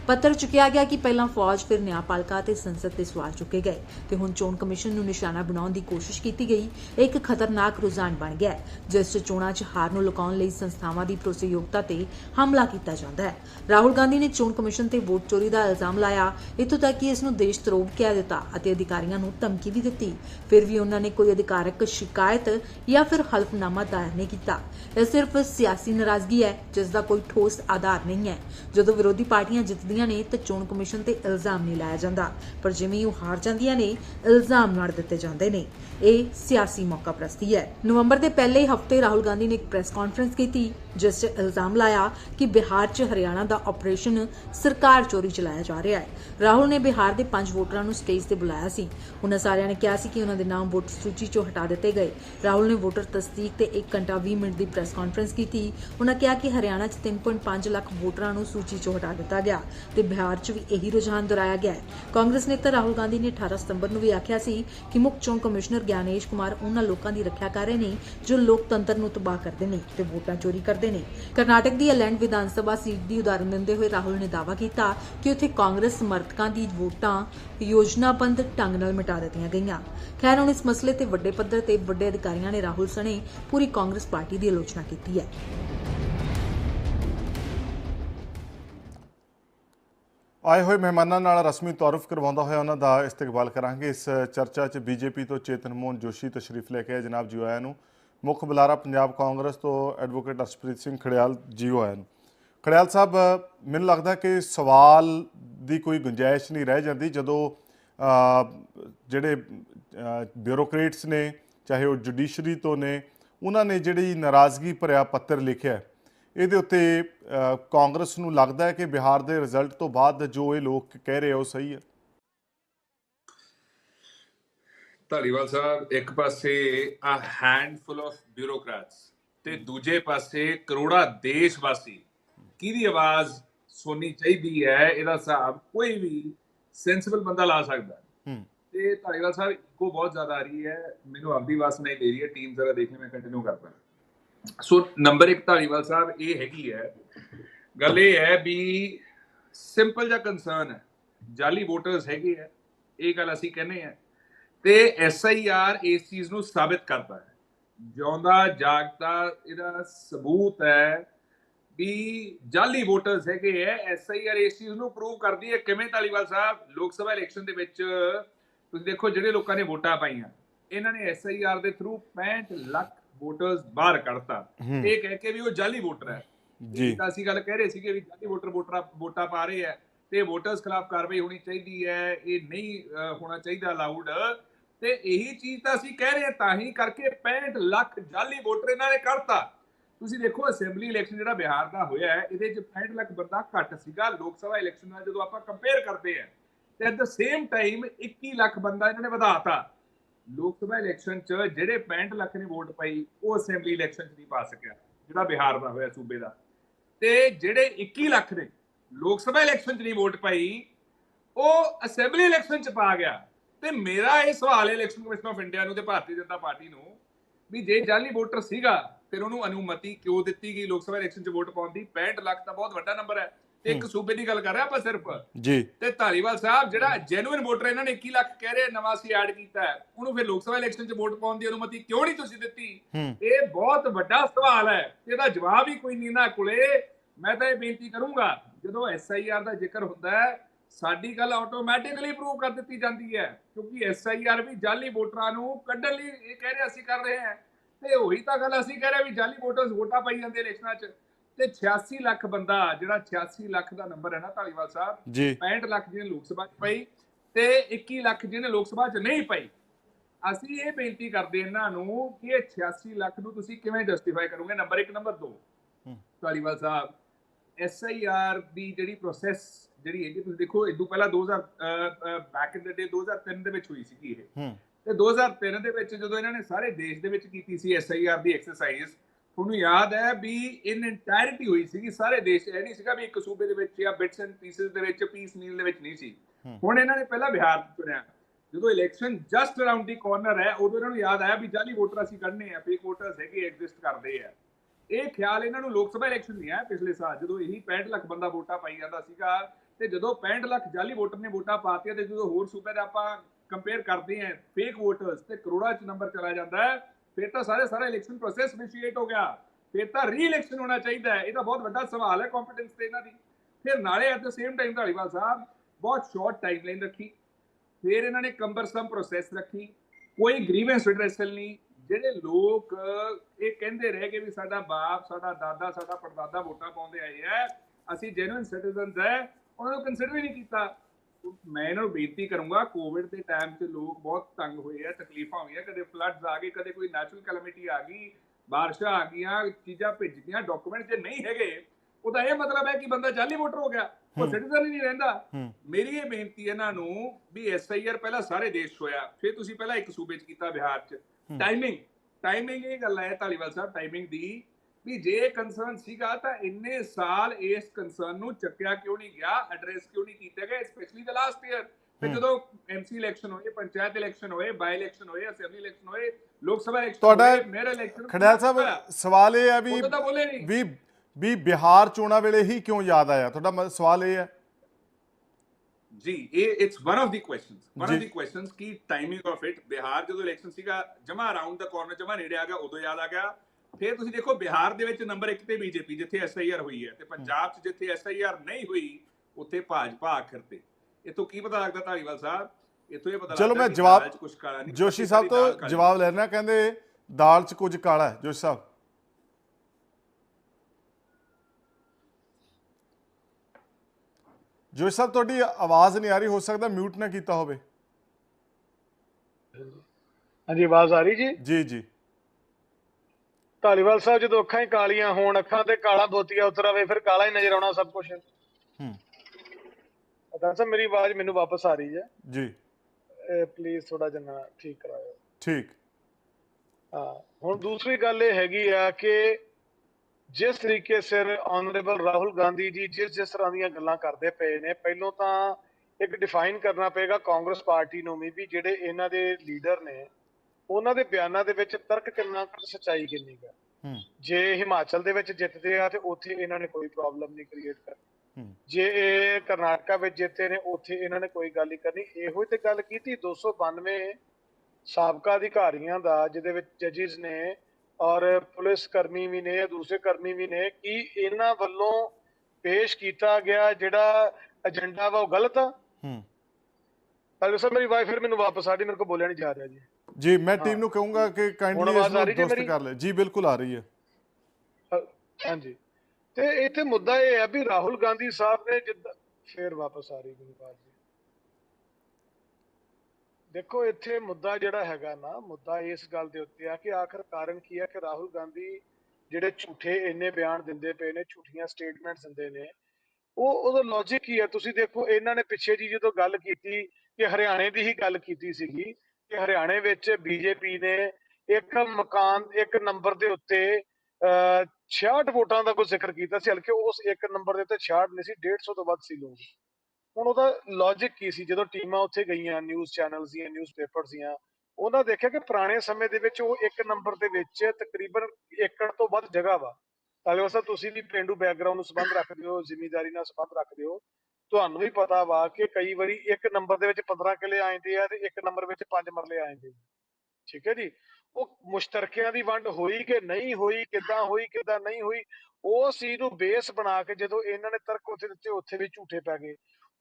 ਪੱਤਰ ਚ ਕਿਹਾ ਗਿਆ ਕਿ ਪਹਿਲਾਂ ਫੌਜ ਫਿਰ ਨਿਆਂਪਾਲਿਕਾ ਤੇ ਸੰਸਦ ਤੇ ਸਵਾਲ ਚੁੱਕੇ ਗਏ ਤੇ ਹੁਣ ਚੋਣ ਕਮਿਸ਼ਨ ਨੂੰ ਨਿਸ਼ਾਨਾ ਬਣਾਉਣ ਦੀ ਕੋਸ਼ਿਸ਼ ਕੀਤੀ ਗਈ। ਇੱਕ ਖਤਰਨਾਕ ਰੁਝਾਨ ਬਣ ਗਿਆ ਜਿਸ ਚ ਚੋਣਾਂ 'ਚ ਹਾਰ ਨੂੰ ਲੁਕਾਉਣ ਲਈ ਸੰਸਥਾਵਾਂ ਦੀ ਭਰੋਸੇਯੋਗਤਾ ਤੇ ਹਮਲਾ ਕੀਤਾ ਜਾਂਦਾ ਹੈ। ਰਾਹੁਲ ਗਾਂਧੀ ਨੇ ਚੋਣ ਕਮਿਸ਼ਨ ਤੇ ਵੋਟ ਚੋਰੀ ਦਾ ਇਲਜ਼ਾਮ ਲਾਇਆ। ਇੱਥੋਂ ਤੱਕ ਕਿ ਇਸ ਨੂੰ ਦੇਸ਼ ਤਰੋਬ ਕਹਿ ਦਿੱਤਾ ਅਤੇ ਅਧਿਕਾਰੀਆਂ ਨੂੰ ਧਮਕੀ ਵੀ ਦਿੱਤੀ। ਫਿਰ ਵੀ ਉਹਨਾਂ ਨੇ ਕੋਈ ਅਧਿਕਾਰਕ ਸ਼ਿਕਾਇਤ ਜਾਂ ਫਿਰ ਹਲਫਨਾਮਾ ਦਾਇਰ ਨਹੀਂ ਕੀਤਾ। ਇਹ ਸਿਰਫ ਸਿਆਸੀ ਨਾਰਾਜ਼ਗੀ ਹੈ, ਜਿਸ ਦਾ ਕੋਈ ਠੋਸ ਆਧਾਰ ਨਹੀਂ ਹੈ। ਜਦੋਂ ਵਿਰੋਧੀ ਪਾਰਟੀਆਂ ਜਿੱਤਦੀਆਂ ਨੇ ਤਾਂ ਚੋਣ ਕਮਿਸ਼ਨ ਤੇ ਇਲਜ਼ਾਮ ਨਹੀਂ ਲਾਇਆ ਜਾਂਦਾ। ਪਰ ਜਿਵੇਂ ਉਹ ਹਾਰ ਜਾਂਦੀਆਂ ਨੇ, ਇਲਜ਼ਾਮ ਨਾਲ ਦਿੱਤੇ ਜਾਂਦੇ ਨੇ। ਇਹ ਸਿਆਸੀ ਮੌਕਾ ਪ੍ਰਸਤੀ ਹੈ। ਨਵੰਬਰ ਦੇ ਪਹਿਲੇ ਹਫ਼ਤੇ ਰਾਹੁਲ ਗਾਂਧੀ ਨੇ ਇੱਕ ਪ੍ਰੈਸ ਕਾਨਫਰੰਸ ਕੀਤੀ। ਜਿਸ 'ਚ ਇਲਜ਼ਾਮ ਲਾਇਆ ਕਿ ਬਿਹਾਰ 'ਚ ਹਰਿਆਣਾ ਦਾ ਆਪਰੇਸ਼ਨ ਸਰਕਾਰ ਚੋਰੀ ਚਲਾਇਆ ਜਾ ਰਿਹਾ ਹੈ। ਰਾਹੁਲ ਨੇ ਬਿਹਾਰ ਦੇ ਪੰਜ ਵੋਟਰਾਂ ਨੂੰ ਸਟੇਜ ਤੇ ਬੁਲਾਇਆ ਸੀ। ਉਹਨਾਂ ਸਾਰਿਆਂ ਨੇ ਕਿਹਾ ਸੀ ਕਿ ਉਹਨਾਂ ਦੇ ਨਾਮ ਵੋਟਰ ਸੂਚੀ 'ਚੋਂ ਹਟਾ ਦਿੱਤੇ ਗਏ। ਰਾਹੁਲ ਨੇ ਵੋਟਰ ਤਸਦੀਕ ਤੇ 1 ਘੰਟਾ 20 ਮਿੰਟ ਦੀ ਪ੍ਰੈਸ ਕਾਨਫਰੰਸ ਕੀਤੀ। ਉਹਨਾਂ ਕਿਹਾ ਕਿ ਹਰਿਆਣਾ 'ਚ 3.5 ਲੱਖ ਵੋਟਰਾਂ ਨੂੰ ਸੂਚੀ 'ਚੋਂ ਹਟਾ ਦਿੱਤਾ ਗਿਆ ਤੇ ਬਿਹਾਰ 'ਚ ਵੀ ਇਹੀ ਰੁਝਾਨ ਦੁਹਰਾਇਆ ਗਿਆ ਹੈ। ਕਾਂਗਰਸ ਨੇਤਾ ਰਾਹੁਲ ਗਾਂਧੀ ਨੇ 18 ਸਤੰਬਰ ਨੂੰ ਵੀ ਆਖਿਆ ਸੀ ਕਿ ਮੁੱਖ ਚੋਣ ਕਮਿਸ਼ਨਰ ਗਿਆਨੇਸ਼ ਕੁਮਾਰ ਉਹਨਾਂ ਲੋਕਾਂ ਦੀ ਰੱਖਿਆ ਕਰ ਰਹੇ ਨੇ ਜੋ ਲੋਕਤੰਤਰ ਨੂੰ ਤਬਾਹ ਕਰਦੇ ਨੇ ਤੇ ਵੋਟਾਂ ਚੋਰੀ ਕਰਦੇ ਨੇ। ਕਰਨਾਟਕ ਦੀ ਅਲੈਂਡ ਵਿਧਾਨ ਸਭਾ ਸੀਟ ਦੀ ਉਦਾਹਰਨ ਦਿੰਦੇ ਹੋਏ ਰਾਹੁਲ ਨੇ ਦਾਅਵਾ ਕੀਤਾ ਕਿ ਉੱਥੇ ਕਾਂਗਰਸ ਸਮਰਥਕਾਂ ਦੀ ਵੋਟਾਂ ਯੋਜਨਾਬੰਦ ਢੰਗ ਨਾਲ ਮਿਟਾ ਦਿੱਤੀਆਂ ਗਈਆਂ। ਖੈਰ, ਹੁਣ ਇਸ ਮਸਲੇ ਤੇ ਵੱਡੇ ਪੱਧਰ ਤੇ ਵੱਡੇ ਅਧਿਕਾਰੀਆਂ ਨੇ ਰਾਹੁਲ ਸਣੇ ਪੂਰੀ ਕਾਂਗਰਸ ਪਾਰਟੀ ਦੀ ਆਲੋਚਨਾ ਕੀਤੀ ਹੈ। ਆਏ ਹੋਏ ਮਹਿਮਾਨਾਂ ਨਾਲ ਰਸਮੀ ਤਾਰਫ ਕਰਵਾਉਂਦਾ ਹੋਇਆ ਉਹਨਾਂ ਦਾ ਇਸਤਕਬਾਲ ਕਰਾਂਗੇ। ਇਸ ਚਰਚਾ 'ਚ ਬੀਜੇਪੀ ਤੋਂ ਚੇਤਨ ਮੋਹਨ ਜੋਸ਼ੀ ਤਸ਼ਰੀਫ ਲੈ ਕੇ ਆਏ ਜਨਾਬ ਜੀ ਆਇਆਂ ਨੂੰ। ਮੁੱਖ ਬੁਲਾਰਾ ਪੰਜਾਬ ਕਾਂਗਰਸ ਤੋਂ ਐਡਵੋਕੇਟ ਅਰਸ਼ਪ੍ਰੀਤ ਸਿੰਘ ਖੜਿਆਲ ਜੀਓ ਆਏ ਨੂੰ ਖੜਿਆਲ ਸਾਹਿਬ, ਮੈਨੂੰ ਲੱਗਦਾ ਕਿ ਸਵਾਲ ਦੀ ਕੋਈ ਗੁੰਜਾਇਸ਼ ਨਹੀਂ ਰਹਿ ਜਾਂਦੀ ਜਦੋਂ ਜਿਹੜੇ ਬਿਊਰੋਕਰੇਟਸ ਨੇ, ਚਾਹੇ ਉਹ ਜੁਡੀਸ਼ਰੀ ਤੋਂ ਨੇ, ਉਹਨਾਂ ਨੇ ਜਿਹੜੀ ਨਾਰਾਜ਼ਗੀ ਭਰਿਆ ਪੱਤਰ ਲਿਖਿਆ ਇਹਦੇ ਉੱਤੇ ਕਾਂਗਰਸ ਨੂੰ ਲੱਗਦਾ ਹੈ ਕਿ ਬਿਹਾਰ ਦੇ ਰਿਜ਼ਲਟ ਤੋਂ ਬਾਅਦ ਜੋ ਇਹ ਲੋਕ ਕਹਿ ਰਹੇ ਆ ਉਹ ਸਹੀ ਹੈ। ਧਾਲੀਵਾਲ ਸਾਹਿਬ ਇੱਕ ਪਾਸੇ ਆ ਹੈਂਡਫੁਲ ਆਫ ਬਿਊਰੋਕਰੈਟਸ ਤੇ ਦੂਜੇ ਪਾਸੇ ਕਰੋੜਾ ਦੇਸ਼ ਵਾਸੀ ਕਿਹਦੀ ਆਵਾਜ਼ ਸੁਣਨੀ ਚਾਹੀਦੀ ਹੈ? ਇਹਦਾ ਹਿਸਾਬ ਕੋਈ ਵੀ ਸੈਂਸਿਬਲ ਬੰਦਾ ਲਾ ਸਕਦਾ। ਹੈ। ਹੂੰ ਤੇ ਧਾਲੀਵਾਲ ਸਾਹਿਬ ਇੱਕੋ ਬਹੁਤ ਜ਼ਿਆਦਾ ਆ ਰਹੀ ਹੈ। ਮੈਨੂੰ ਆਪਦੀ ਆਵਾਜ਼ ਨਹੀਂ ਦੇ ਰਹੀ ਹੈ। ਟੀਮ ਜ਼ਰਾ ਦੇਖੇ ਮੈਂ ਕੰਟੀਨਿਊ ਕਰਦਾ ਸੋ ਨੰਬਰ 1 ਧਾਲੀਵਾਲ ਸਾਹਿਬ ਇਹ ਹੈਗੀ ਹੈ। ਗੱਲ ਇਹ ਹੈ ਵੀ ਸਿੰਪਲ ਜਿਹਾ ਕੰਸਰਨ ਹੈ। ਜਾਲੀ ਵੋਟਰਸ ਹੈਗੇ ਆ ਇਹ ਗੱਲ ਅਸੀਂ ਕਹਿੰਦੇ ਆ ਤੇ ਐਸ ਆਈ ਆਰ ਇਸ ਚੀਜ਼ ਨੂੰ ਸਾਬਿਤ ਕਰਦਾ ਹੈ। ਜਿਉਂਦਾ ਜਾਗਦਾ ਇਹਦਾ ਸਬੂਤ ਹੈ ਵੀ ਜਾਲੀ ਵੋਟਰਸ ਹੈਗੇ ਐ ਐਸ ਆਈ ਆਰ ਇਸ ਚੀਜ਼ ਨੂੰ ਪ੍ਰੂਵ ਕਰਦੀ ਹੈ। ਕਿਵੇਂ ਧਾਲੀਵਾਲ ਸਾਹਿਬ ਲੋਕ ਸਭਾ ਇਲੈਕਸ਼ਨ ਦੇ ਵਿੱਚ ਤੁਸੀਂ ਦੇਖੋ ਜਿਹੜੇ ਲੋਕਾਂ ਨੇ ਵੋਟਾਂ ਪਾਈਆਂ ਇਹਨਾਂ ਨੇ ਐਸ ਆਈ ਆਰ ਦੇ ਥਰੂ 65 ਲੱਖ ਵੋਟਰਸ ਬਾਹਰ ਕੱਢਤਾ। ਇਹ ਕਹਿ ਕੇ ਵੀ ਉਹ ਜਾਲੀ ਵੋਟਰ ਹੈ। ਜੀ। ਤਾਂ ਅਸੀਂ ਗੱਲ ਕਹਿ ਰਹੇ ਸੀਗੇ ਵੀ ਜਾਲੀ ਵੋਟਰ ਵੋਟਰਾਂ ਵੋਟਾਂ ਪਾ ਰਹੇ ਆ ਤੇ ਵੋਟਰਸ ਖਿਲਾਫ ਕਾਰਵਾਈ ਹੋਣੀ ਚਾਹੀਦੀ ਹੈ ਇਹ ਨਹੀਂ ਹੋਣਾ ਚਾਹੀਦਾ ਅਲਾਉਡ ਤੇ ਇਹੀ ਚੀਜ਼ ਤਾਂ ਅਸੀਂ ਕਹਿ ਰਹੇ ਹਾਂ, ਤਾਂ ਹੀ ਕਰਕੇ 65 ਲੱਖ ਜਾਲੀ ਵੋਟਰ ਇਹਨਾਂ ਨੇ ਕਰਤਾ ਤੁਸੀਂ ਦੇਖੋ, ਅਸੈਂਬਲੀ ਇਲੈਕਸ਼ਨ ਜਿਹੜਾ ਬਿਹਾਰ ਦਾ ਹੋਇਆ ਹੈ, ਇਹਦੇ ਚ 65 ਲੱਖ ਬੰਦਾ ਘੱਟ ਸੀਗਾ। ਲੋਕ ਸਭਾ ਇਲੈਕਸ਼ਨ ਨਾਲ ਜਦੋਂ ਆਪਾਂ ਕੰਪੇਅਰ ਕਰਦੇ ਆ ਤੇ at the same time 21 lakh ਬੰਦਾ ਇਹਨਾਂ ਨੇ ਵਧਾਤਾ ਲੋਕ ਸਭਾ ਇਲੈਕਸ਼ਨ ਚ ਜਿਹੜੇ 65 ਲੱਖ ਨੇ ਵੋਟ ਪਾਈ, ਉਹ ਅਸੈਂਬਲੀ ਇਲੈਕਸ਼ਨ ਚ ਨਹੀਂ ਪਾ ਸਕਿਆ, ਜਿਹੜਾ ਬਿਹਾਰ ਦਾ ਹੋਇਆ ਸੂਬੇ ਦਾ। ਤੇ ਜਿਹੜੇ 21 ਲੱਖ ਨੇ, ਲੋਕ ਸਭਾ ਇਲੈਕਸ਼ਨ 'ਚ ਨਹੀਂ ਵੋਟ ਪਾਈ, ਉਹ ਅਸੈਂਬਲੀ ਇਲੈਕਸ਼ਨ 'ਚ ਪਾ ਗਿਆ। ਤੇ ਮੇਰਾ ਇਹ ਸਵਾਲ ਹੈ ਇਲੈਕਸ਼ਨ ਕਮਿਸ਼ਨ ਆਫ ਇੰਡੀਆ ਨੂੰ ਤੇ ਭਾਰਤੀ ਜਨਤਾ ਪਾਰਟੀ ਨੂੰ ਵੀ ਜੇ ਜਾਲੀ ਵੋਟਰ ਸੀਗਾ ਫਿਰ ਉਹਨੂੰ ਅਨੁਮਤੀ ਕਿਉਂ ਦਿੱਤੀ ਗਈ? ਲੋਕ ਸਭਾ ਇਲੈਕਸ਼ਨ 'ਚ ਵੋਟ ਪਾਉਣ ਦੀ 65 ਲੱਖ ਤਾਂ ਬਹੁਤ ਵੱਡਾ ਨੰਬਰ ਹੈ। ਤੇ ਇੱਕ ਸੂਬੇ ਦੀ ਗੱਲ ਕਰ ਰਿਹਾ ਆਪਾਂ ਸਿਰਫ? ਜੀ। ਤੇ ਧਾਲੀਵਾਲ ਸਾਹਿਬ ਜਿਹੜਾ ਜੈਨੂਇਨ ਵੋਟਰ ਇਹਨਾਂ ਨੇ 21 ਲੱਖ ਕਹਿ ਰਹੇ ਨਵਾਂ ਸੀ ਐਡ ਕੀਤਾ ਹੈ। ਉਹਨੂੰ ਫਿਰ ਲੋਕ ਸਭਾ ਇਲੈਕਸ਼ਨ 'ਚ ਵੋਟ ਪਾਉਣ ਦੀ ਅਨੁਮਤੀ ਕਿਉਂ ਨਹੀਂ ਤੁਸੀਂ ਦਿੱਤੀ? ਇਹ ਬਹੁਤ ਵੱਡਾ ਸਵਾਲ ਹੈ। ਇਹਦਾ ਜਵਾਬ ਹੀ ਕੋਈ ਨਹੀਂ ਨਾ ਕੋਲੇ। ਮੈਂ ਤਾਂ ਇਹ ਬੇਨਤੀ ਕਰੂੰਗਾ ਜਦੋਂ ਐਸਆਈਆਰ ਦਾ ਜ਼ਿਕਰ ਹੁੰਦਾ ਹੈ ਸਾਡੀ ਗੱਲ ਆਟੋਮੈਟਿਕਲੀ ਪ੍ਰੂਵ ਕਰ ਦਿੱਤੀ ਜਾਂਦੀ ਹੈ ਕਿਉਂਕਿ ਐਸਆਈਆਰ ਵੀ ਜਾਲੀ ਵੋਟਰਾਂ ਨੂੰ ਕੱਢਣ ਲਈ ਇਹ ਕਹਿ ਰਹੇ ਅਸੀਂ ਕਰ ਰਹੇ ਹਾਂ। ਤੇ ਉਹੀ ਤਾਂ ਗੱਲ ਅਸੀਂ ਕਹਿ ਰਹੇ ਵੀ ਜਾਲੀ ਵੋਟਰਸ ਵੋਟਾਂ ਪਾਈ ਜਾਂਦੇ ਇਲੈਕਸ਼ਨਾਂ 'ਚ। ਤੇ 86 ਲੱਖ ਬੰਦਾ ਜਿਹੜਾ 86 ਲੱਖ ਦਾ ਨੰਬਰ ਹੈ ਨਾ ਧਾਲੀਵਾਲ ਸਾਹਿਬ ਜੀ। 65 ਲੱਖ ਜਿਹਨੇ ਲੋਕ ਸਭਾ 'ਚ ਪਈ ਤੇ 21 ਲੱਖ ਜਿਹਨੇ ਲੋਕ ਸਭਾ 'ਚ ਨਹੀਂ ਪਈ। ਅਸੀਂ ਇਹ ਬੇਨਤੀ ਕਰਦੇ ਇਹਨਾਂ ਨੂੰ ਕਿ ਇਹ 86 ਲੱਖ ਨੂੰ ਤੁਸੀਂ ਕਿਵੇਂ ਜਸਟੀਫਾਈ ਕਰੋਗੇ? Number 1 number 2 Dhaliwal Sahib SIR ਦੀ ਜਿਹੜੀ ਪ੍ਰੋਸੈਸ ਜਿਹੜੀ ਹੈਗੀ ਤੁਸੀਂ ਦੇਖੋ ਇਦੋਂ ਪਹਿਲਾਂ 2000 ਬੈਕ ਇਨ ਦ ਡੇ 2003 ਦੇ ਵਿੱਚ ਹੋਈ ਸੀਗੀ ਇਹ। ਤੇ 2003 ਦੇ ਵਿੱਚ ਜਦੋਂ ਇਹਨਾਂ ਨੇ ਸਾਰੇ ਦੇਸ਼ ਦੇ ਵਿੱਚ ਕੀਤੀ ਸੀ ਐਸਆਈਆਰ ਦੀ ਐਕਸਰਸਾਈਜ਼ ਤੁਹਾਨੂੰ ਯਾਦ ਹੈ ਵੀ ਇਨ ਐਂਟਾਇਰਿਟੀ ਹੋਈ ਸੀਗੀ ਸਾਰੇ ਦੇਸ਼। ਇਹ ਨਹੀਂ ਸੀਗਾ ਵੀ ਇੱਕ ਸੂਬੇ ਦੇ ਵਿੱਚ ਜਾਂ ਬਿਟਸ ਐਂਡ ਪੀਸਸ ਦੇ ਵਿੱਚ ਪੀਸ ਨੀਲ ਦੇ ਵਿੱਚ ਨਹੀਂ ਸੀ। ਹੁਣ ਇਹਨਾਂ ਨੇ ਪਹਿਲਾਂ ਬਿਹਾਰ ਚੁਣਿਆ। ਜਦੋਂ election just around the corner ਹੈ ਉਦੋਂ ਇਹਨਾਂ ਨੂੰ ਯਾਦ ਆਇਆ ਵੀ ਜਾਲੀ ਵੋਟਰ ਅਸੀਂ ਕੱਢਨੇ ਆ ਫੇਕ ਵੋਟਰਸ ਹੈਗੇ ਐਗਜ਼ਿਸਟ ਕਰਦੇ ਆ। ਇਹ ਖਿਆਲ ਇਹਨਾਂ ਨੂੰ ਲੋਕ ਸਭਾ ਇਲੈਕਸ਼ਨ ਨਹੀਂ ਆਇਆ ਪਿਛਲੇ ਸਾਲ ਜਦੋਂ ਇਹੀ 65 ਲੱਖ ਬੰਦਾ ਵੋਟਾਂ ਪਾਈ ਜਾਂਦਾ ਸੀਗਾ ਤੇ ਜਦੋਂ 65 ਲੱਖ ਜਾਲੀ ਵੋਟਰ ਨੇ ਵੋਟਾਂ ਪਾਤੀਆਂ ਤੇ ਜਦੋਂ ਹੋਰ ਸੂਬੇ ਦਾ ਆਪਾਂ ਕੰਪੇਅਰ ਕਰਦੇ ਹਾਂ ਫੇਕ ਵੋਟਰਸ ਤੇ ਕਰੋੜਾਂ ਚ ਨੰਬਰ ਚਲਾ ਜਾਂਦਾ ਹੈ, ਫਿਰ ਤਾਂ ਸਾਰੇ ਸਾਰਾ ਇਲੈਕਸ਼ਨ ਪ੍ਰੋਸੈਸ ਇਨੀਸ਼ੀਏਟ ਹੋ ਗਿਆ। ਫਿਰ ਤਾਂ ਰੀ ਇਲੈਕਸ਼ਨ ਹੋਣਾ ਚਾਹੀਦਾ ਹੈ, ਇਹ ਤਾਂ ਬਹੁਤ ਵੱਡਾ ਸਵਾਲ ਹੈ ਕੰਪੀਟੈਂਸ ਤੇ ਇਹਨਾਂ ਦੀ। ਫਿਰ ਨਾਲੇ at the same time Dhaliwal Sahib ਬਹੁਤ ਸ਼ਾਰਟ ਟਾਈਮਲਾਈਨ ਰੱਖੀ। ਫਿਰ ਇਹਨਾਂ ਨੇ ਕੰਬਰਸਮ ਪ੍ਰੋਸੈਸ ਰੱਖੀ। ਕੋਈ ਗ੍ਰੀਵੈਂਸ ਰਿਡਰੈਸਲ ਨਹੀਂ। ਜਿਹੜੇ ਲੋਕ ਇਹ ਕਹਿੰਦੇ ਰਹਿ ਗਏ ਵੀ ਸਾਡਾ ਬਾਪ, ਸਾਡਾ ਦਾਦਾ, ਸਾਡਾ ਪੜਦਾਦਾ ਵੋਟਾਂ ਪਾਉਂਦੇ ਆਏ ਆ, ਅਸੀਂ ਜੈਨੂਇਨ ਸਿਟੀਜ਼ਨਸ ਹੈ ਉਹਨਾਂ ਨੂੰ ਕੰਸੀਡਰ ਨਹੀਂ ਕੀਤਾ। ਮੈਂ ਇਹਨਾਂ ਨੂੰ ਬੇਨਤੀ ਕਰੂੰਗਾ ਕੋਵਿਡ ਦੇ ਟਾਈਮ 'ਚ ਲੋਕ ਬਹੁਤ ਤੰਗ ਹੋਏ ਆ ਤਕਲੀਫਾਂ ਹੋਈਆਂ ਕਦੇ ਫਲੱਡਸ ਆ ਗਏ ਕਦੇ ਕੋਈ ਨੈਚੁਰਲ ਕੈਲਮਿਟੀ ਆ ਗਈ ਬਾਰਿਸ਼ਾਂ ਆ ਗਈਆਂ ਚੀਜ਼ਾਂ ਭਿੱਜ ਗਈਆਂ ਡਾਕੂਮੈਂਟ ਜੇ ਨਹੀਂ ਹੈਗੇ ਉਹਦਾ ਇਹ ਮਤਲਬ ਹੈ ਕਿ ਬੰਦਾ ਜਾਲੀ ਵੋਟਰ ਹੋ ਗਿਆ ਉਹ ਸਿਟੀਜ਼ਨ ਹੀ ਨਹੀਂ ਰਹਿੰਦਾ। ਮੇਰੀ ਇਹ ਬੇਨਤੀ ਹੈ ਇਹਨਾਂ ਨੂੰ ਵੀ ਐਸਆਈਆਰ ਪਹਿਲਾਂ ਸਾਰੇ ਦੇਸ਼ 'ਚ ਹੋਇਆ ਫਿਰ ਤੁਸੀਂ ਪਹਿਲਾਂ ਇੱਕ ਸੂਬੇ 'ਚ ਕੀਤਾ ਬਿਹਾਰ 'ਚ। ਟਾਈਮਿੰਗ ਟਾਈਮਿੰਗ ਇਹ ਗੱਲ ਹੈ ਧਾਲੀਵਾਲ ਸਾਹਿਬ ਟਾਈਮਿੰਗ ਦੀ ਵੀ ਜੇ ਕੰਸਰਨ ਸੀਗਾ ਤਾਂ ਇੰਨੇ ਸਾਲ ਇਸ ਕੰਸਰਨ ਨੂੰ ਚੱਕਿਆ ਕਿਉਂ ਨਹੀਂ ਗਿਆ ਐਡਰੈਸ ਕਿਉਂ ਨਹੀਂ ਕੀਤਾ ਗਿਆ ਸਪੈਸ਼ਲੀ ਦ ਲਾਸਟ ਈਅਰ ਤੇ ਜਦੋਂ ਐਮਸੀ ਇਲੈਕਸ਼ਨ ਹੋਏ ਪੰਚਾਇਤ ਇਲੈਕਸ਼ਨ ਹੋਏ ਬਾਈ ਇਲੈਕਸ਼ਨ ਹੋਏ ਅਸੈਂਬਲੀ ਇਲੈਕਸ਼ਨ ਹੋਏ ਲੋਕ ਸਭਾ ਇਲੈਕਸ਼ਨ ਤੁਹਾਡਾ ਮੇਰਾ ਇਲੈਕਸ਼ਨ ਖੜਿਆਲ ਸਾਹਿਬ ਸਵਾਲ ਇਹ ਹੈ ਵੀ ਵੀ ਵੀ ਬਿਹਾਰ ਚੋਣਾਂ ਵੇਲੇ ਹੀ ਕਿਉਂ ਯਾਦ ਆਇਆ? ਤੁਹਾਡਾ ਸਵਾਲ ਇਹ ਹੈ। ਜੀ ਇਹ it's one of the questions one. Of the questions Ki timing of it Bihar ਜਦੋਂ ਇਲੈਕਸ਼ਨ ਸੀਗਾ ਜਮਾ ਅਰਾਊਂਡ ਦਾ ਕਾਰਨਰ ਜਮਾ ਨੇੜੇ ਆ ਗਿਆ ਉਦੋਂ ਯਾਦ ਆ ਗਿਆ। ਫਿਰ ਤੁਸੀਂ ਦੇਖੋ ਬਿਹਾਰ ਦੇ ਵਿੱਚ ਨੰਬਰ 1 ਤੇ ਬੀਜੇਪੀ ਜਿੱਥੇ ਐਸਆਈਆਰ ਹੋਈ ਹੈ ਤੇ ਪੰਜਾਬ 'ਚ ਜਿੱਥੇ ਐਸਆਈਆਰ ਨਹੀਂ ਹੋਈ ਉੱਥੇ ਭਾਜਪਾ ਆਖਰ ਤੇ। ਇਤੋਂ ਕੀ ਪਤਾ ਲੱਗਦਾ ਧਾਲੀਵਾਲ ਸਾਹਿਬ? ਇਤੋਂ ਇਹ ਪਤਾ ਚਲੋ ਮੈਂ ਜਵਾਬ ਜੋਸ਼ੀ ਸਾਹਿਬ ਤੋਂ। ਜਵਾਬ ਲੈਣਾ ਕਹਿੰਦੇ ਦਾਲ 'ਚ ਕੁਝ ਕਾਲਾ ਹੈ। ਜੋਸ਼ ਸਾਹਿਬ। ਜੋਸ਼ ਸਾਹਿਬ ਤੁਹਾਡੀ ਆਵਾਜ਼ ਨਹੀਂ ਆ ਰਹੀ ਹੋ ਸਕਦਾ ਮਿਊਟ ਨਾ ਕੀਤਾ ਹੋਵੇ। ਹਾਂਜੀ ਆਵਾਜ਼ ਆ ਰਹੀ ਜੀ? ਜੀ ਜੀ। ਧਾਲੀਵਾਲ ਸਾਹਿਬ ਜਦੋਂ ਅੱਖਾਂ ਹੀ ਕਾਲੀਆਂ ਹੋਣ ਅੱਖਾਂ ਤੇ ਕਾਲਾ ਬੋਤੀਆ ਉਤਰ ਆਵੇ ਫਿਰ ਕਾਲਾ ਹੀ ਨਜ਼ਰ ਆਉਣਾ ਸਭ ਕੁਝ ਹੂੰ। ਅਦਾਂ ਸਾਹਿਬ ਮੇਰੀ ਆਵਾਜ਼ ਮੈਨੂੰ ਵਾਪਸ ਆ ਰਹੀ ਹੈ। ਜੀ। ਪਲੀਜ਼ ਥੋੜਾ ਜਿਹਾ ਠੀਕ ਕਰਾਇਓ। ਠੀਕ। ਹਾਂ ਹੁਣ ਦੂਸਰੀ ਗੱਲ ਇਹ ਹੈਗੀ ਆ ਕਿ ਜਿਸ ਤਰੀਕੇ ਸਿਰ ਆਨਰੇਬਲ ਰਾਹੁਲ ਗਾਂਧੀ ਜੀ ਜਿਸ ਜਿਸ ਤਰ੍ਹਾਂ ਦੀਆਂ ਗੱਲਾਂ ਕਰਦੇ ਪਏ ਨੇ ਪਹਿਲੋਂ ਤਾਂ ਇੱਕ ਡਿਫਾਈਨ ਕਰਨਾ ਪਏਗਾ ਕਾਂਗਰਸ ਪਾਰਟੀ ਨੂੰ ਵੀ ਜਿਹੜੇ ਇਹਨਾਂ ਦੇ ਲੀਡਰ ਨੇ ਉਹਨਾਂ ਦੇ ਬਿਆਨਾਂ ਦੇ ਵਿੱਚ ਤਰਕ ਕਿੰਨਾ ਕੁ ਸੱਚਾਈ ਕਿੰਨੀ ਹੈ। ਜੇ ਹਿਮਾਚਲ ਦੇ ਵਿੱਚ ਜਿੱਤਦੇ ਆ ਤੇ ਉੱਥੇ ਇਹਨਾਂ ਨੇ ਕੋਈ ਪ੍ਰੋਬਲਮ ਨਹੀਂ ਕ੍ਰੀਏਟ ਕਰਨੀ। ਜੇ ਇਹ ਕਰਨਾਟਕਾ ਵਿੱਚ ਜਿੱਤੇ ਨੇ ਉੱਥੇ ਇਹਨਾਂ ਨੇ ਕੋਈ ਗੱਲ ਨਹੀਂ ਕਰਨੀ। ਇਹੋ ਹੀ ਤੇ ਗੱਲ ਕੀਤੀ 292 ਸਾਬਕਾ ਅਧਿਕਾਰੀਆਂ ਦਾ ਜਿਹਦੇ ਵਿੱਚ ਜੱਜਿਸ ਨੇ ਔਰ ਪੁਲਿਸ ਕਰਮੀ ਵੀ ਨੇ ਦੂਸਰੇ ਕਰਮੀ ਵੀ ਨੇ ਕਿ ਇਹਨਾਂ ਵੱਲੋਂ ਪੇਸ਼ ਕੀਤਾ ਗਿਆ ਜਿਹੜਾ ਏਜੰਡਾ ਵਾ ਉਹ ਗਲਤ ਆ? ਹੂੰ। ਪਰ ਸਰ ਮੇਰੀ ਵਾਈਫ ਫਿਰ ਮੈਨੂੰ ਵਾਪਸ ਆਡੀ ਮੇਰੇ ਕੋਲ ਬੋਲਿਆ ਨਹੀਂ ਜਾ ਰਿਹਾ ਜੀ। ਜੀ ਮੈਂ ਟੀਮ ਨੂੰ ਕਹੂੰਗਾ ਕਿ ਕਾਈਂਡਲੀ ਇਸ ਨੂੰ ਮੇਰੀ? ਕਰ ਲੈ। ਜੀ ਬਿਲਕੁਲ ਆ ਰਹੀ ਹੈ। ਹਾਂਜੀ। ਤੇ ਇੱਥੇ ਮੁੱਦਾ ਇਹ ਹੈ ਵੀ ਰਾਹੁਲ ਗਾਂਧੀ ਸਾਹਿਬ ਨੇ ਜਿੱਦਾਂ ਫੇਰ ਵਾਪਸ ਆ ਰਹੀ ਬਾਤ ਜੀ। ਦੇਖੋ ਇੱਥੇ ਮੁੱਦਾ ਜਿਹੜਾ ਹੈਗਾ ਨਾ ਮੁੱਦਾ ਇਸ ਗੱਲ ਦੇ ਉੱਤੇ ਆ ਕਿ ਆਖਰ ਕਾਰਨ ਕੀ ਹੈ ਕਿ ਰਾਹੁਲ ਗਾਂਧੀ ਜਿਹੜੇ ਝੂਠੇ ਇੰਨੇ ਬਿਆਨ ਦਿੰਦੇ ਪਏ ਨੇ ਝੂਠੀਆਂ ਸਟੇਟਮੈਂਟਸ ਦਿੰਦੇ ਨੇ ਉਹ ਉਹਦਾ ਲੌਜੀਕ ਕੀ ਹੈ? ਤੁਸੀਂ ਦੇਖੋ ਇਹਨਾਂ ਨੇ ਪਿੱਛੇ ਜੀ ਜਦੋਂ ਗੱਲ ਕੀਤੀ ਕਿ ਹਰਿਆਣੇ ਦੀ ਹੀ ਗੱਲ ਕੀਤੀ ਸੀਗੀ ਕਿ ਹਰਿਆਣੇ ਵਿੱਚ ਬੀਜੇਪੀ ਨੇ ਇੱਕ ਮਕਾਨ, ਇੱਕ ਨੰਬਰ ਦੇ ਉੱਤੇ 66 ਵੋਟਾਂ ਦਾ ਕੋਈ ਜ਼ਿਕਰ ਕੀਤਾ ਸੀ, ਹਲਕੇ ਉਸ ਇੱਕ ਨੰਬਰ ਦੇ ਉੱਤੇ 66 ਨਹੀਂ ਸੀ 150 ਤੋਂ ਵੱਧ ਸੀ ਲੋਕ। ਹੁਣ ਉਹਦਾ ਲੌਜੀਕ ਕੀ ਸੀ? ਜਦੋਂ ਟੀਮਾਂ ਉੱਥੇ ਗਈਆਂ ਨਿਊਜ਼ ਚੈਨਲਸ ਦੀਆਂ ਨਿਊਜ਼ ਪੇਪਰਸ ਦੀਆਂ ਉਹਨਾਂ ਦੇਖਿਆ ਕਿ ਪੁਰਾਣੇ ਸਮੇਂ ਦੇ ਵਿੱਚ ਉਹ ਇੱਕ ਨੰਬਰ ਦੇ ਵਿੱਚ ਤਕਰੀਬਨ ਏਕੜ ਤੋਂ ਵੱਧ ਜਗ੍ਹਾ ਵਾ। ਤਾਲੇ ਵਸਾ ਤੁਸੀਂ ਵੀ ਪਿੰਡੂ ਬੈਕਗ੍ਰਾਉਂਡ ਨੂੰ ਸੰਬੰਧ ਰੱਖਦੇ ਹੋ ਜ਼ਿਮੀਂਦਾਰੀ ਨਾਲ ਸੰਬੰਧ ਰੱਖਦੇ ਹੋ। ਤੁਹਾਨੂੰ ਵੀ ਪਤਾ ਵਾ ਕਿ ਕਈ ਵਾਰੀ ਇੱਕ ਨੰਬਰ ਦੇ ਵਿੱਚ 15 ਕਿੱਲੇ ਆ ਜਾਂਦੇ ਆ ਤੇ ਇੱਕ ਨੰਬਰ ਵਿੱਚ 5 ਮਰਲੇ ਆ ਜਾਂਦੇ ਠੀਕ ਹੈ ਜੀ? ਉਹ ਮੁਸ਼ਤਰਕਿਆਂ ਦੀ ਵੰਡ ਹੋਈ ਕਿ ਨਹੀਂ ਹੋਈ, ਕਿੱਦਾਂ ਹੋਈ, ਕਿੱਦਾਂ ਨਹੀਂ ਹੋਈ ਉਸ ਚੀਜ਼ ਨੂੰ ਬੇਸ ਬਣਾ ਕੇ ਜਦੋਂ ਇਹਨਾਂ ਨੇ ਤਰਕ ਉੱਥੇ ਦਿੱਤੇ, ਉੱਥੇ ਵੀ ਝੂਠੇ ਪੈ ਗਏ।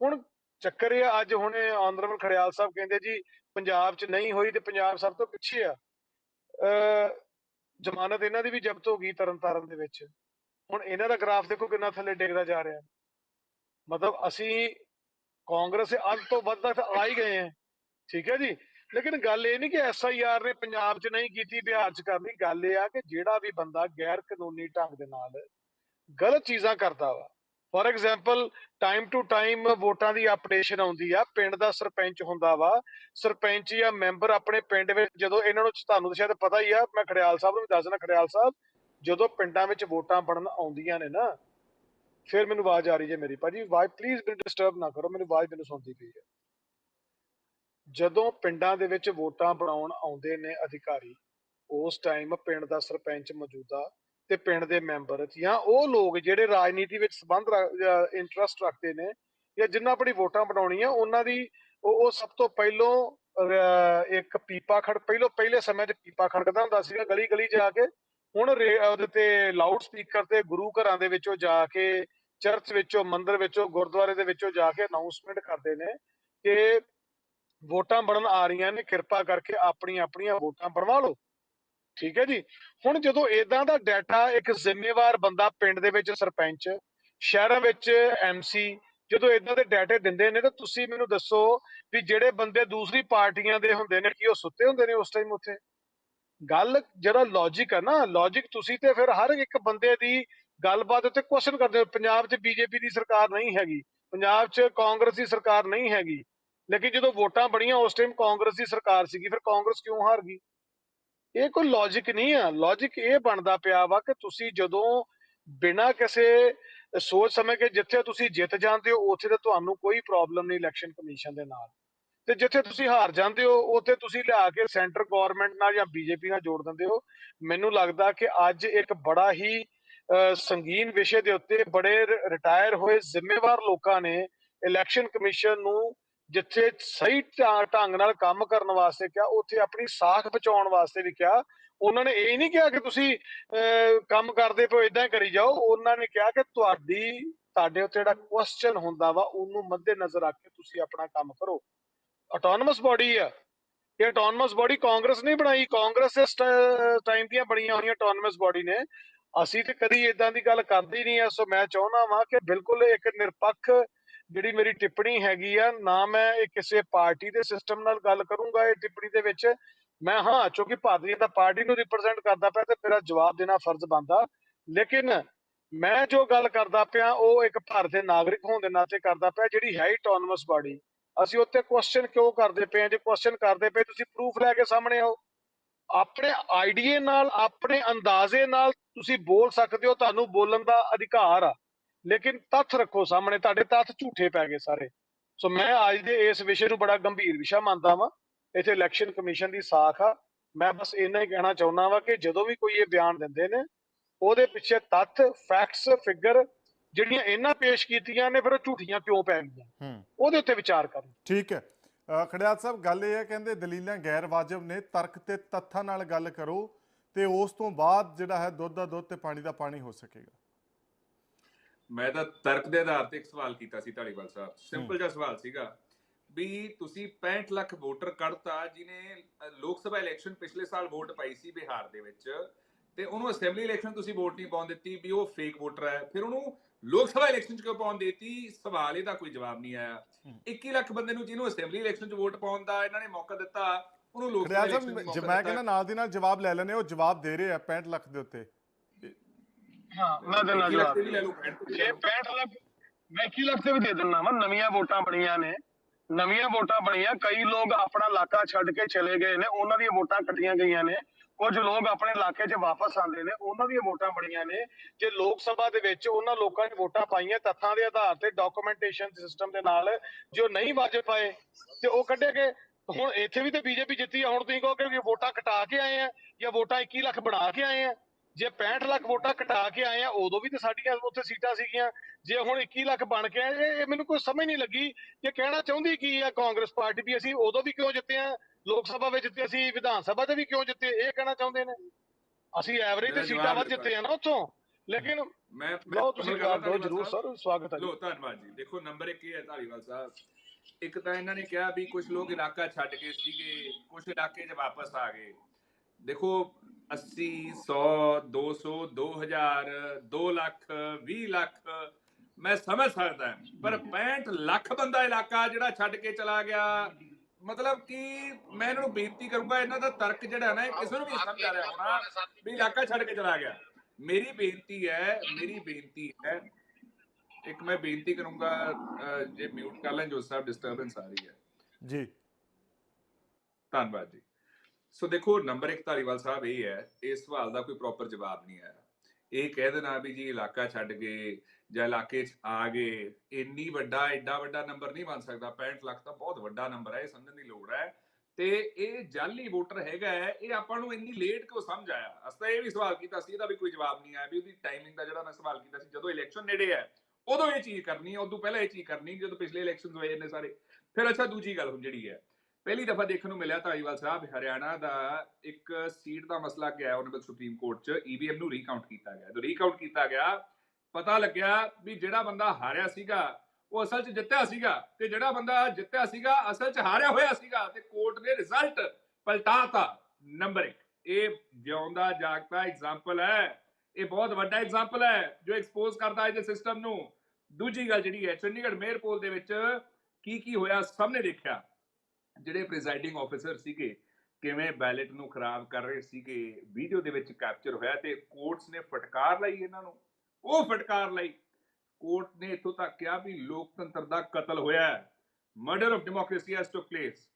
ਹੁਣ ਚੱਕਰ ਇਹ ਅੱਜ ਹੁਣੇ ਆਨਰੇਬਲ ਖੜਿਆਲ ਸਾਹਿਬ ਕਹਿੰਦੇ ਜੀ, ਪੰਜਾਬ 'ਚ ਨਹੀਂ ਹੋਈ ਤੇ ਪੰਜਾਬ ਸਭ ਤੋਂ ਪਿੱਛੇ ਆ। ਜ਼ਮਾਨਤ ਇਹਨਾਂ ਦੀ ਵੀ ਜ਼ਬਤ ਹੋ ਗਈ ਤਰਨਤਾਰਨ ਦੇ ਵਿੱਚ। ਹੁਣ ਇਹਨਾਂ ਦਾ ਗ੍ਰਾਫ ਦੇਖੋ ਕਿੰਨਾ ਥੱਲੇ ਡਿੱਗਦਾ ਜਾ ਰਿਹਾ। ਮਤਲਬ ਅਸੀਂ ਕਾਂਗਰਸ ਦੇ ਅੱਧ ਤੋਂ ਵੱਧ ਤੱਕ ਆ ਹੀ ਗਏ ਆ ਠੀਕ ਹੈ ਜੀ? ਲੇਕਿਨ ਗੱਲ ਇਹ ਨਹੀਂ ਕਿ ਐਸਆਈਆਰ ਨੇ ਪੰਜਾਬ 'ਚ ਨਹੀਂ ਕੀਤੀ, ਬਿਹਾਰ 'ਚ ਕਰਨੀ। ਗੱਲ ਇਹ ਆ ਕਿ ਜਿਹੜਾ ਵੀ ਬੰਦਾ ਗੈਰ ਕਾਨੂੰਨੀ ਢੰਗ ਦੇ ਨਾਲ ਗਲਤ ਚੀਜ਼ਾਂ ਕਰਦਾ ਵਾ, for example time to time ਵੋਟਾਂ ਦੀ ਅਪਡੇਸ਼ਨ ਆਉਂਦੀ ਆ, ਪਿੰਡ ਦਾ ਸਰਪੰਚ ਹੁੰਦਾ ਵਾ, ਸਰਪੰਚ ਜਾਂ ਮੈਂਬਰ ਆਪਣੇ ਪਿੰਡ ਵਿੱਚ ਜਦੋਂ ਇਹਨਾਂ ਨੂੰ ਤੁਹਾਨੂੰ ਤਾਂ ਸ਼ਾਇਦ ਪਤਾ ਹੀ ਆ, ਮੈਂ ਖੜਿਆਲ ਸਾਹਿਬ ਨੂੰ ਵੀ ਦੱਸਣਾ ਖੜਿਆਲ ਸਾਹਿਬ, ਜਦੋਂ ਪਿੰਡਾਂ ਵਿੱਚ ਵੋਟਾਂ ਬਣਨ ਆਉਂਦੀਆਂ ਨੇ ਨਾ ਫਿਰ ਮੈਨੂੰ ਆਵਾਜ਼ ਆ ਰਹੀ ਹੈ ਮੇਰੀ। ਭਾਜੀ, ਆਵਾਜ਼ ਪਲੀਜ਼ ਮੈਨੂੰ ਡਿਸਟਰਬ ਨਾ ਕਰੋ, ਮੈਨੂੰ ਆਵਾਜ਼ ਮੈਨੂੰ ਸੁਣਦੀ ਪਈ ਹੈ। ਜਦੋਂ ਪਿੰਡਾਂ ਦੇ ਵਿੱਚ ਵੋਟਾਂ ਬਣਾਉਣ ਆਉਂਦੇ ਨੇ ਅਧਿਕਾਰੀ, ਉਸ ਟਾਈਮ ਪਿੰਡ ਦਾ ਸਰਪੰਚ ਮੌਜੂਦਾ ਤੇ ਪਿੰਡ ਦੇ ਮੈਂਬਰ ਜਾਂ ਉਹ ਲੋਕ ਜਿਹੜੇ ਰਾਜਨੀਤੀ ਵਿੱਚ ਸੰਬੰਧ ਇੰਟਰਸਟ ਰੱਖਦੇ ਨੇ ਜਾਂ ਜਿਨ੍ਹਾਂ ਆਪਣੀ ਵੋਟਾਂ ਬਣਾਉਣੀਆਂ, ਉਹਨਾਂ ਦੀ ਉਹ ਸਭ ਤੋਂ ਪਹਿਲੋਂ ਇੱਕ ਪੀਪਾ ਖੜ ਪਹਿਲੋਂ, ਪਹਿਲੇ ਸਮੇਂ 'ਚ ਪੀਪਾ ਖੜਕਦਾ ਹੁੰਦਾ ਸੀਗਾ ਗਲੀ ਗਲੀ ਜਾ ਕੇ। ਹੁਣ ਉਹਦੇ ਤੇ ਲਾਊਡ ਸਪੀਕਰ ਤੇ ਗੁਰੂ ਘਰਾਂ ਦੇ ਵਿੱਚੋਂ ਜਾ ਕੇ ਚਰਚ ਵਿੱਚੋਂ, ਮੰਦਿਰ ਵਿੱਚੋਂ, ਗੁਰਦੁਆਰੇ ਦੇ ਵਿੱਚੋਂ ਜਾ ਕੇ ਅਨਾਉਂਸਮੈਂਟ ਕਰਦੇ ਨੇ ਕਿ ਵੋਟਾਂ ਬਣਨ ਆ ਰਹੀਆਂ ਨੇ। ਕਿਰਪਾ ਕਰਕੇ ਆਪਣੀਆਂ ਆਪਣੀਆਂ ਵੋਟਾਂ ਬਣਵਾ ਲਓ। ਠੀਕ ਹੈ ਜੀ? ਹੁਣ ਜਦੋਂ ਇਦਾਂ ਦਾ ਡਾਟਾ ਇੱਕ ਜ਼ਿੰਮੇਵਾਰ ਬੰਦਾ ਪਿੰਡ ਦੇ ਵਿੱਚ ਸਰਪੰਚ, ਸ਼ਹਿਰਾਂ ਵਿੱਚ ਐਮਸੀ ਜਦੋਂ ਇਦਾਂ ਦੇ ਡਾਟੇ ਦਿੰਦੇ ਨੇ ਤਾਂ ਤੁਸੀਂ ਮੈਨੂੰ ਦੱਸੋ ਵੀ ਜਿਹੜੇ ਬੰਦੇ ਦੂਸਰੀ ਪਾਰਟੀਆਂ ਦੇ ਹੁੰਦੇ ਨੇ, ਕੀ ਉਹ ਸੁੱਤੇ ਹੁੰਦੇ ਨੇ ਉਸ ਟਾਈਮ ਉੱਥੇ? ਗੱਲ ਜਿਹੜਾ ਲੌਜੀਕ ਹੈ ਨਾ ਲੌਜੀਕ ਤੁਸੀਂ ਤੇ ਫਿਰ ਹਰ ਇੱਕ ਬੰਦੇ ਦੀ ਗੱਲਬਾਤ ਉੱਤੇ ਕੁਐਸਚਨ ਕਰਦੇ ਹੋ। ਪੰਜਾਬ 'ਚ ਬੀਜੇਪੀ ਦੀ ਸਰਕਾਰ ਨਹੀਂ ਹੈਗੀ। ਪੰਜਾਬ 'ਚ ਕਾਂਗਰਸ ਦੀ ਸਰਕਾਰ ਨਹੀਂ ਹੈਗੀ। ਲੇਕਿਨ ਜਦੋਂ ਵੋਟਾਂ ਬਣੀਆਂ, ਉਸ ਟਾਈਮ ਕਾਂਗਰਸ ਦੀ ਸਰਕਾਰ ਸੀਗੀ। ਫਿਰ ਕਾਂਗਰਸ ਕਿਉਂ ਹਾਰ ਗਈ? ਇਹ ਕੋਈ ਲੌਜੀਕ ਨਹੀਂ ਆ। ਲੌਜੀਕ ਇਹ ਬਣਦਾ ਪਿਆ ਵਾ ਕਿ ਤੁਸੀਂ ਜਦੋਂ ਬਿਨਾਂ ਕਿਸੇ ਸੋਚ ਸਮਝ ਕੇ ਜਿੱਥੇ ਤੁਸੀਂ ਜਿੱਤ ਜਾਂਦੇ ਹੋ, ਉੱਥੇ ਤੇ ਤੁਹਾਨੂੰ ਕੋਈ ਪ੍ਰੋਬਲਮ ਨਹੀਂ ਇਲੈਕਸ਼ਨ ਕਮਿਸ਼ਨ ਦੇ ਨਾਲ। ਤੇ ਜਿੱਥੇ ਤੁਸੀਂ ਹਾਰ ਜਾਂਦੇ ਹੋ, ਉੱਥੇ ਤੁਸੀਂ ਲਿਆ ਕੇ ਸੈਂਟਰ ਗਵਰਨਮੈਂਟ ਨਾਲ ਜਾਂ ਬੀਜੇਪੀ ਨਾਲ ਜੋੜ ਦਿੰਦੇ ਹੋ। ਮੈਨੂੰ ਲੱਗਦਾ ਕਿ ਅੱਜ ਇੱਕ ਬੜਾ ਹੀ ਸੰਗੀਨ ਵਿਸ਼ੇ ਦੇ ਉੱਤੇ ਬੜੇ ਰਿਟਾਇਰ ਹੋਏ ਜ਼ਿੰਮੇਵਾਰ ਲੋਕਾਂ ਨੇ ਇਲੈਕਸ਼ਨ ਕਮਿਸ਼ਨ ਨੂੰ ਜਿੱਥੇ ਸਹੀ ਢੰਗ ਨਾਲ ਕੰਮ ਕਰਨ ਵਾਸਤੇ ਕਿਹਾ, ਉੱਥੇ ਆਪਣੀ ਸਾਖ ਬਚਾਉਣ ਵਾਸਤੇ ਵੀ ਕਿਹਾ। ਉਹਨਾਂ ਨੇ ਇਹ ਨਹੀਂ ਕਿਹਾ ਕਿ ਤੁਸੀਂ ਕੰਮ ਕਰਦੇ ਪਏ ਇਦਾਂ ਹੀ ਕਰੀ ਜਾਓ। ਉਹਨਾਂ ਨੇ ਕਿਹਾ ਕਿ ਤੁਹਾਡੀ, ਤੁਹਾਡੇ ਉੱਤੇ ਜਿਹੜਾ ਕੁਐਸਚਨ ਹੁੰਦਾ ਵਾ, ਉਹਨੂੰ ਮੱਦੇ ਨਜ਼ਰ ਰੱਖ ਕੇ ਤੁਸੀਂ ਆਪਣਾ ਕੰਮ ਕਰੋ। ਆਟੋਨਮਸ ਬਾਡੀ ਆ। ਇਹ ਆਟੋਨਮਸ ਬਾਡੀ ਕਾਂਗਰਸ ਨਹੀਂ ਬਣਾਈ। ਕਾਂਗਰਸ ਇਸ ਟਾਈਮ ਦੀਆਂ ਬਣੀਆਂ ਹੋਈਆਂ ਆਟੋਨਮਸ ਬਾਡੀ ਨੇ। ਅਸੀਂ ਤੇ ਕਦੀ ਇਦਾਂ ਦੀ ਗੱਲ ਕਰਦੇ ਹੀ ਨਹੀਂ ਆ, ਸੋ ਮੈਂ ਚਾਹੁੰਦਾ ਵਾਂ ਕਿ ਬਿਲਕੁਲ ਇੱਕ ਨਿਰਪੱਖ ਜਿਹੜੀ ਮੇਰੀ ਟਿੱਪਣੀ ਹੈਗੀ ਆ, ਨਾ ਮੈਂ ਇਹ ਕਿਸੇ ਪਾਰਟੀ ਦੇ ਸਿਸਟਮ ਨਾਲ ਗੱਲ ਕਰੂੰਗਾ, ਇਹ ਟਿੱਪਣੀ ਦੇ ਵਿੱਚ ਮੈਂ ਹਾਂ, ਕਿਉਂਕਿ ਭਾਰਤੀ ਜਨਤਾ ਪਾਰਟੀ ਨੂੰ ਰਿਪਰੈਜ਼ੈਂਟ ਕਰਦਾ ਪਿਆ ਤੇ ਮੇਰਾ ਜਵਾਬ ਦੇਣਾ ਫਰਜ਼ ਬਣਦਾ। ਲੇਕਿਨ ਮੈਂ ਜੋ ਗੱਲ ਕਰਦਾ ਪਿਆ, ਉਹ ਇੱਕ ਭਾਰਤ ਦੇ ਨਾਗਰਿਕ ਹੋਣ ਦੇ ਨਾਤੇ ਕਰਦਾ ਪਿਆ, ਜਿਹੜੀ ਹੈ ਆਟੋਨਮਸ ਬਾਡੀ ਅਸੀਂ ਉੱਤੇ ਕੁਐਸਚਨ ਕਿਉਂ ਕਰਦੇ ਪਏ ਜੇ ਕੁਐਸਚਨ ਕਰਦੇ ਪਏ, ਤੁਸੀਂ ਪ੍ਰੂਫ ਲੈ ਕੇ ਸਾਹਮਣੇ ਆਓ। ਆਪਣੇ ਆਈਡੀਏ ਨਾਲ ਆਪਣੇ ਅੰਦਾਜ਼ੇ ਨਾਲ ਤੁਸੀਂ ਬੋਲ ਸਕਦੇ ਹੋ ਤੁਹਾਨੂੰ ਬੋਲਣ ਦਾ ਅਧਿਕਾਰ ਆ। ਲੇਕਿਨ ਤੱਥ ਰੱਖੋ ਸਾਹਮਣੇ ਤੁਹਾਡੇ ਤੱਥ ਝੂਠੇ ਪੈ ਗਏ ਸਾਰੇ। ਸੋ ਮੈਂ ਅੱਜ ਦੇ ਇਸ ਵਿਸ਼ੇ ਨੂੰ ਬੜਾ ਗੰਭੀਰ ਵਿਸ਼ਾ ਮੰਨਦਾ ਵਾਂ। ਇੱਥੇ ਇਲੈਕਸ਼ਨ ਕਮਿਸ਼ਨ ਦੀ ਸਾਖ ਆ। ਮੈਂ ਬਸ ਇੰਨਾ ਹੀ ਕਹਿਣਾ ਚਾਹੁੰਦਾ ਵਾਂ ਕਿ ਜਦੋਂ ਵੀ ਕੋਈ ਇਹ ਬਿਆਨ ਦਿੰਦੇ ਨੇ ਉਹਦੇ ਪਿੱਛੇ ਤੱਥ ਫੈਕਟਸ ਫਿਗਰ ਜਿਹੜੀਆਂ ਇਹਨਾਂ ਪੇਸ਼ ਕੀਤੀਆਂ ਨੇ ਫਿਰ ਉਹ ਝੂਠੀਆਂ ਕਿਉਂ ਪੈ ਗਈਆਂ ਹੂੰ। ਉਹਦੇ ਉੱਤੇ ਵਿਚਾਰ ਕਰੋ। ਠੀਕ ਹੈ। ਖੜਿਆਲ ਸਾਹਿਬ ਗੱਲ ਇਹ ਹੈ ਕਹਿੰਦੇ ਦਲੀਲਾਂ ਗੈਰ ਵਾਜਬ ਨੇ ਤਰਕ ਤੇ ਤੱਥਾਂ ਨਾਲ ਗੱਲ ਕਰੋ ਤੇ ਉਸ ਤੋਂ ਬਾਅਦ ਜਿਹੜਾ ਹੈ ਦੁੱਧ ਦਾ ਦੁੱਧ ਤੇ ਪਾਣੀ ਦਾ ਪਾਣੀ ਹੋ ਸਕੇਗਾ। ਮੈਂ ਤਾਂ ਤਰਕ ਦੇ ਆਧਾਰ ਤੇ ਇੱਕ ਸਵਾਲ ਕੀਤਾ ਸੀ ਢਾਲੀਵਾਲ ਸਾਹਿਬ। ਸਿੰਪਲ ਜਿਹਾ ਸਵਾਲ ਸੀਗਾ ਵੀ ਤੁਸੀਂ 65 ਲੱਖ ਵੋਟਰ ਕੱਢਤਾ ਜਿਨੇ ਲੋਕ ਸਭਾ ਇਲੈਕਸ਼ਨ ਪਿਛਲੇ ਸਾਲ ਵੋਟ ਪਾਈ ਸੀ ਬਿਹਾਰ ਦੇ ਵਿੱਚ। ਤੇ ਉਹਨੂੰ ਅਸੈਂਬਲੀ ਇਲੈਕਸ਼ਨ ਤੁਸੀਂ ਵੋਟ ਨਹੀਂ ਪਾਉਣ ਦਿੱਤੀ ਵੀ ਉਹ ਫੇਕ ਵੋਟਰ ਹੈ। ਫਿਰ ਉਹਨੂੰ ਲੋਕ ਸਭਾ ਇਲੈਕਸ਼ਨ ਚ ਕਿਉਂ ਪਾਉਣ ਦਿੱਤੀ? ਸਵਾਲ ਇਹਦਾ ਕੋਈ ਜਵਾਬ ਨਹੀਂ ਆਇਆ। 21 ਲੱਖ ਬੰਦੇ ਨੂੰ ਜਿਹਨੂੰ ਅਸੈਂਬਲੀ ਇਲੈਕਸ਼ਨ ਚ ਵੋਟ ਪਾਉਣ ਦਾ ਇਹਨਾਂ ਨੇ ਮੌਕਾ ਦਿੱਤਾ ਉਹਨੂੰ ਲੋਕ ਸਭਾ ਇਲੈਕਸ਼ਨ ਚ ਮੈਂ ਕਹਿੰਦਾ ਨਾਲ ਦੀ ਨਾਲ ਜਵਾਬ ਲੈ ਲੈਣੇ ਉਹ ਜਵਾਬ ਦੇ ਰਹੇ ਆ 65 ਲੱਖ ਦੇ ਉੱਤੇ। ਹਾਂ ਮੈਂ ਦੇਣਾ 21 ਲੱਖ ਜਵਾਬ ਤੇ ਵੀ ਲੈ ਲਓ 65 ਤੇ ਵੀ ਲੈ ਜੇ ਲਓ 65 ਲੱਖ ਮੈਂ 21 ਲੱਖ ਤੇ ਵੀ ਦੇ ਦਿੰਦਾ ਵਾ ਨਵੀਆਂ ਵੋਟਾਂ ਬਣੀਆਂ ਨੇ। ਨਵੀਆਂ ਵੋਟਾਂ ਬਣੀਆਂ। ਕਈ ਲੋਕ ਆਪਣਾ ਇਲਾਕਾ ਛੱਡ ਕੇ ਚਲੇ ਗਏ ਨੇ। ਉਹਨਾਂ ਦੀਆਂ ਵੋਟਾਂ ਕੱਟੀਆਂ ਗਈਆਂ ਨੇ। ਕੁਝ ਲੋਕ ਆਪਣੇ ਇਲਾਕੇ 'ਚ ਵਾਪਸ ਆਉਂਦੇ ਨੇ। ਉਹਨਾਂ ਦੀਆਂ ਵੋਟਾਂ ਬਣੀਆਂ ਨੇ। ਜੇ ਲੋਕ ਸਭਾ ਦੇ ਵਿੱਚ ਉਹਨਾਂ ਲੋਕਾਂ ਨੇ ਵੋਟਾਂ ਪਾਈਆਂ, ਤੱਥਾਂ ਦੇ ਆਧਾਰ ਤੇ ਡਾਕੂਮੈਂਟੇਸ਼ਨ ਸਿਸਟਮ ਦੇ ਨਾਲ ਜੋ ਨਹੀਂ ਵਾਜੇ ਪਾਏ, ਤੇ ਉਹ ਕੱਢੇ ਗਏ। ਹੁਣ ਇੱਥੇ ਵੀ ਤੇ ਬੀਜੇਪੀ ਜਿੱਤੀ ਆ। ਹੁਣ ਤੁਸੀਂ ਕਹੋਗੇ ਕਿ ਵੋਟਾਂ ਕਟਾ ਕੇ ਆਏ ਆ ਜਾਂ ਵੋਟਾਂ 21 ਲੱਖ ਬਣਾ ਕੇ ਆਏ ਆ। ਜੇ 65 ਲੱਖ ਵੋਟਾਂ ਕਟਾ ਕੇ ਆਏ ਆ ਉਦੋਂ ਵੀ ਤੇ ਸਾਡੀਆਂ ਉੱਥੇ ਸੀਟਾਂ ਸੀਗੀਆਂ। ਜੇ ਹੁਣ 21 ਲੱਖ ਬਣ ਕੇ ਆਏ ਇਹ- ਮੈਨੂੰ ਕੋਈ ਸਮਝ ਨਹੀਂ ਲੱਗੀ ਕਿ ਕਹਿਣਾ ਚਾਹੁੰਦੀ ਕੀ ਆ ਕਾਂਗਰਸ ਪਾਰਟੀ ਵੀ ਅਸੀਂ ਉਦੋਂ ਵੀ ਕਿਉਂ ਜਿੱਤੇ ਆ? ਲੋਕ ਸਭਾ ਵਿੱਚ ਜਿੱਤੇ ਅਸੀਂ ਵਿਧਾਨ ਸਭਾ 'ਚ ਵੀ ਕਿਉਂ ਜਿੱਤੇ? ਇਹ ਕਹਿਣਾ ਚਾਹੁੰਦੇ ਨੇ। ਅਸੀਂ ਐਵਰੇਜ ਤੇ ਸੀਟਾਂ ਵੱਧ ਜਿੱਤੇ ਆ ਨਾ ਉੱਥੋਂ। ਲੇਕਿਨ ਮੈਂ ਲਓ ਤੁਸੀਂ ਗੱਲ ਧਾਲੀਵਾਲ ਜਰੂਰ। ਸਰ ਸਵਾਗਤ ਹੈ ਜੀ। ਲੋ ਧੰਨਵਾਦ ਜੀ। ਦੇਖੋ ਨੰਬਰ 1 ਇਹ ਹੈ ਧਾਲੀਵਾਲ ਸਾਹਿਬ। ਇੱਕ ਤਾਂ ਇਹਨਾਂ ਨੇ ਕਿਹਾ ਵੀ ਕੁਝ ਲੋਕ ਇਲਾਕਾ ਛੱਡ ਗਏ ਸੀਗੇ ਕੁਝ ਇਲਾਕੇ 'ਚ ਵਾਪਸ ਆ ਗਏ। ਦੇਖੋ 80 100 200 2000 2 ਲੱਖ 20 ਲੱਖ ਮੈਂ ਸਮਝ ਸਕਦਾ ਪਰ 65 ਲੱਖ ਬੰਦਾ ਇਲਾਕਾ ਜਿਹੜਾ ਛੱਡ ਕੇ ਚਲਾ ਗਿਆ ਮਤਲਬ ਕਿ ਮੈਂ ਇਹਨਾਂ ਨੂੰ ਬੇਨਤੀ ਕਰੂੰਗਾ ਇਹਨਾਂ ਦਾ ਤਰਕ ਜਿਹੜਾ ਨਾ ਇਹ ਕਿਸੇ ਨੂੰ ਵੀ ਸਮਝ ਆ ਰਿਹਾ ਹੋਣਾ ਵੀ ਇਲਾਕਾ ਛੱਡ ਕੇ ਚਲਾ ਗਿਆ। ਮੇਰੀ ਬੇਨਤੀ ਹੈ ਮੇਰੀ ਬੇਨਤੀ ਹੈ ਇੱਕ ਮੈਂ ਬੇਨਤੀ ਕਰੂੰਗਾ ਜੇ ਮਿਊਟ ਕਰ ਲੈਣ ਜੋ ਸਾਹਿਬ ਡਿਸਟਰਬੈਂਸ ਆ ਰਹੀ ਹੈ। ਜੀ। ਧੰਨਵਾਦ ਜੀ। ਸੋ ਦੇਖੋ ਨੰਬਰ 1 ਧਾਰੀਵਾਲ ਸਾਹਿਬ ਇਹ ਹੈ, ਇਸ ਸਵਾਲ ਦਾ ਕੋਈ ਪ੍ਰੋਪਰ ਜਵਾਬ ਨਹੀਂ ਆਇਆ ਇਹ ਕਹਿ ਦੇਣਾ ਵੀ ਜੀ ਇਲਾਕਾ ਛੱਡ ਗਏ ਜਾਂ ਇਲਾਕੇ 'ਚ ਆ ਗਏ, ਇੰਨੀ ਵੱਡਾ ਐਡਾ ਵੱਡਾ ਨੰਬਰ ਨਹੀਂ ਬਣ ਸਕਦਾ। 65 ਲੱਖ ਤਾਂ ਬਹੁਤ ਵੱਡਾ ਨੰਬਰ ਹੈ, ਇਹ ਸਮਝਣ ਦੀ ਲੋੜ ਹੈ। ਤੇ ਇਹ ਜਾਲੀ ਵੋਟਰ ਹੈਗਾ ਹੈ, ਇਹ ਆਪਾਂ ਨੂੰ ਇੰਨੀ ਲੇਟ ਕਿਉਂ ਸਮਝ ਆਇਆ? ਅਸਤਾ ਇਹ ਵੀ ਸਵਾਲ ਕੀਤਾ ਸੀ, ਇਹਦਾ ਵੀ ਕੋਈ ਜਵਾਬ ਨਹੀਂ ਆਇਆ ਵੀ ਉਹਦੀ ਟਾਈਮਿੰਗ ਦਾ ਜਿਹੜਾ ਮੈਂ ਸਵਾਲ ਕੀਤਾ ਸੀ, ਜਦੋਂ ਇਲੈਕਸ਼ਨ ਨੇੜੇ ਹੈ, ਉਦੋਂ ਇਹ ਚੀਜ਼ ਕਰਨੀ ਹੈ, ਉਦੋਂ ਪਹਿਲਾਂ ਇਹ ਚੀਜ਼ ਕਰਨੀ ਜਦੋਂ ਪਿਛਲੇ ਇਲੈਕਸ਼ਨਸ ਹੋਏ ਨੇ ਸਾਰੇ। ਫਿਰ ਅੱਛਾ, ਦੂਜੀ ਗੱਲ ਹੁਣ ਜਿਹੜੀ ਹੈ ਪਹਿਲੀ ਦਫਾ ਦੇਖਣ ਨੂੰ ਮਿਲਿਆ ਧਾਰੀਵਾਲ ਸਾਹਿਬ, ਹਰਿਆਣਾ ਦਾ ਇੱਕ ਸੀਟ ਦਾ ਮਸਲਾ ਗਿਆ ਉਹਨਾਂ ਸੁਪਰੀਮ ਕੋਰਟ 'ਚ ਈਵੀਐਮ ਨੂੰ ਰੀਕਾਊਂਟ ਕੀਤਾ ਗਿਆ। ਜਦੋਂ ਰੀਕਾਊਂਟ ਕੀਤਾ ਗਿਆ, ਪਤਾ ਲੱਗਿਆ ਵੀ ਜਿਹੜਾ ਬੰਦਾ ਹਾਰਿਆ ਸੀਗਾ, ਉਹ ਅਸਲ 'ਚ ਜਿੱਤਿਆ ਸੀਗਾ ਤੇ ਜਿਹੜਾ ਬੰਦਾ ਜਿੱਤਿਆ ਸੀਗਾ, ਅਸਲ 'ਚ ਹਾਰਿਆ ਹੋਇਆ ਸੀਗਾ ਤੇ ਕੋਰਟ ਨੇ ਰਿਜ਼ਲਟ ਪਲਟਾਤਾ ਨੰਬਰ 1 ਇਹ ਜਿਉਂਦਾ ਜਾਗਦਾ ਐਗਜ਼ਾਮਪਲ ਹੈ। ਇਹ ਬਹੁਤ ਵੱਡਾ ਐਗਜ਼ਾਮਪਲ ਹੈ ਜੋ ਐਕਸਪੋਜ਼ ਕਰਦਾ ਹੈ ਇਹਦੇ ਸਿਸਟਮ ਨੂੰ। ਦੂਜੀ ਗੱਲ ਜਿਹੜੀ ਹੈ, ਚੰਡੀਗੜ੍ਹ ਮੇਅਰ ਪੋਲ ਦੇ ਵਿੱਚ ਕੀ ਕੀ ਹੋਇਆ, ਸਭ ਨੇ ਦੇਖਿਆ। ਜਿਹੜੇ ਪ੍ਰੀਜ਼ਾਈਡਿੰਗ ਆਫੀਸਰ ਸੀਗੇ, ਕਿਵੇਂ ਬੈਲਟ ਨੂੰ ਖਰਾਬ ਕਰ ਰਹੇ ਸੀਗੇ ਵੀਡੀਓ ਦੇ ਵਿੱਚ ਕੈਪਚਰ ਹੋਇਆ ਤੇ ਕੋਰਟਸ ਨੇ ਫਟਕਾਰ ਲਈ ਇਹਨਾਂ ਨੂੰ। ਉਹ ਫਟਕਾਰ ਲਈ। ਕੋਰਟ ਨੇ ਇਥੋਂ ਤੱਕ ਕਿਹਾ ਵੀ ਲੋਕਤੰਤਰ ਦਾ ਕਤਲ ਹੋਇਆ ਹੈ। Murder of democracy has to place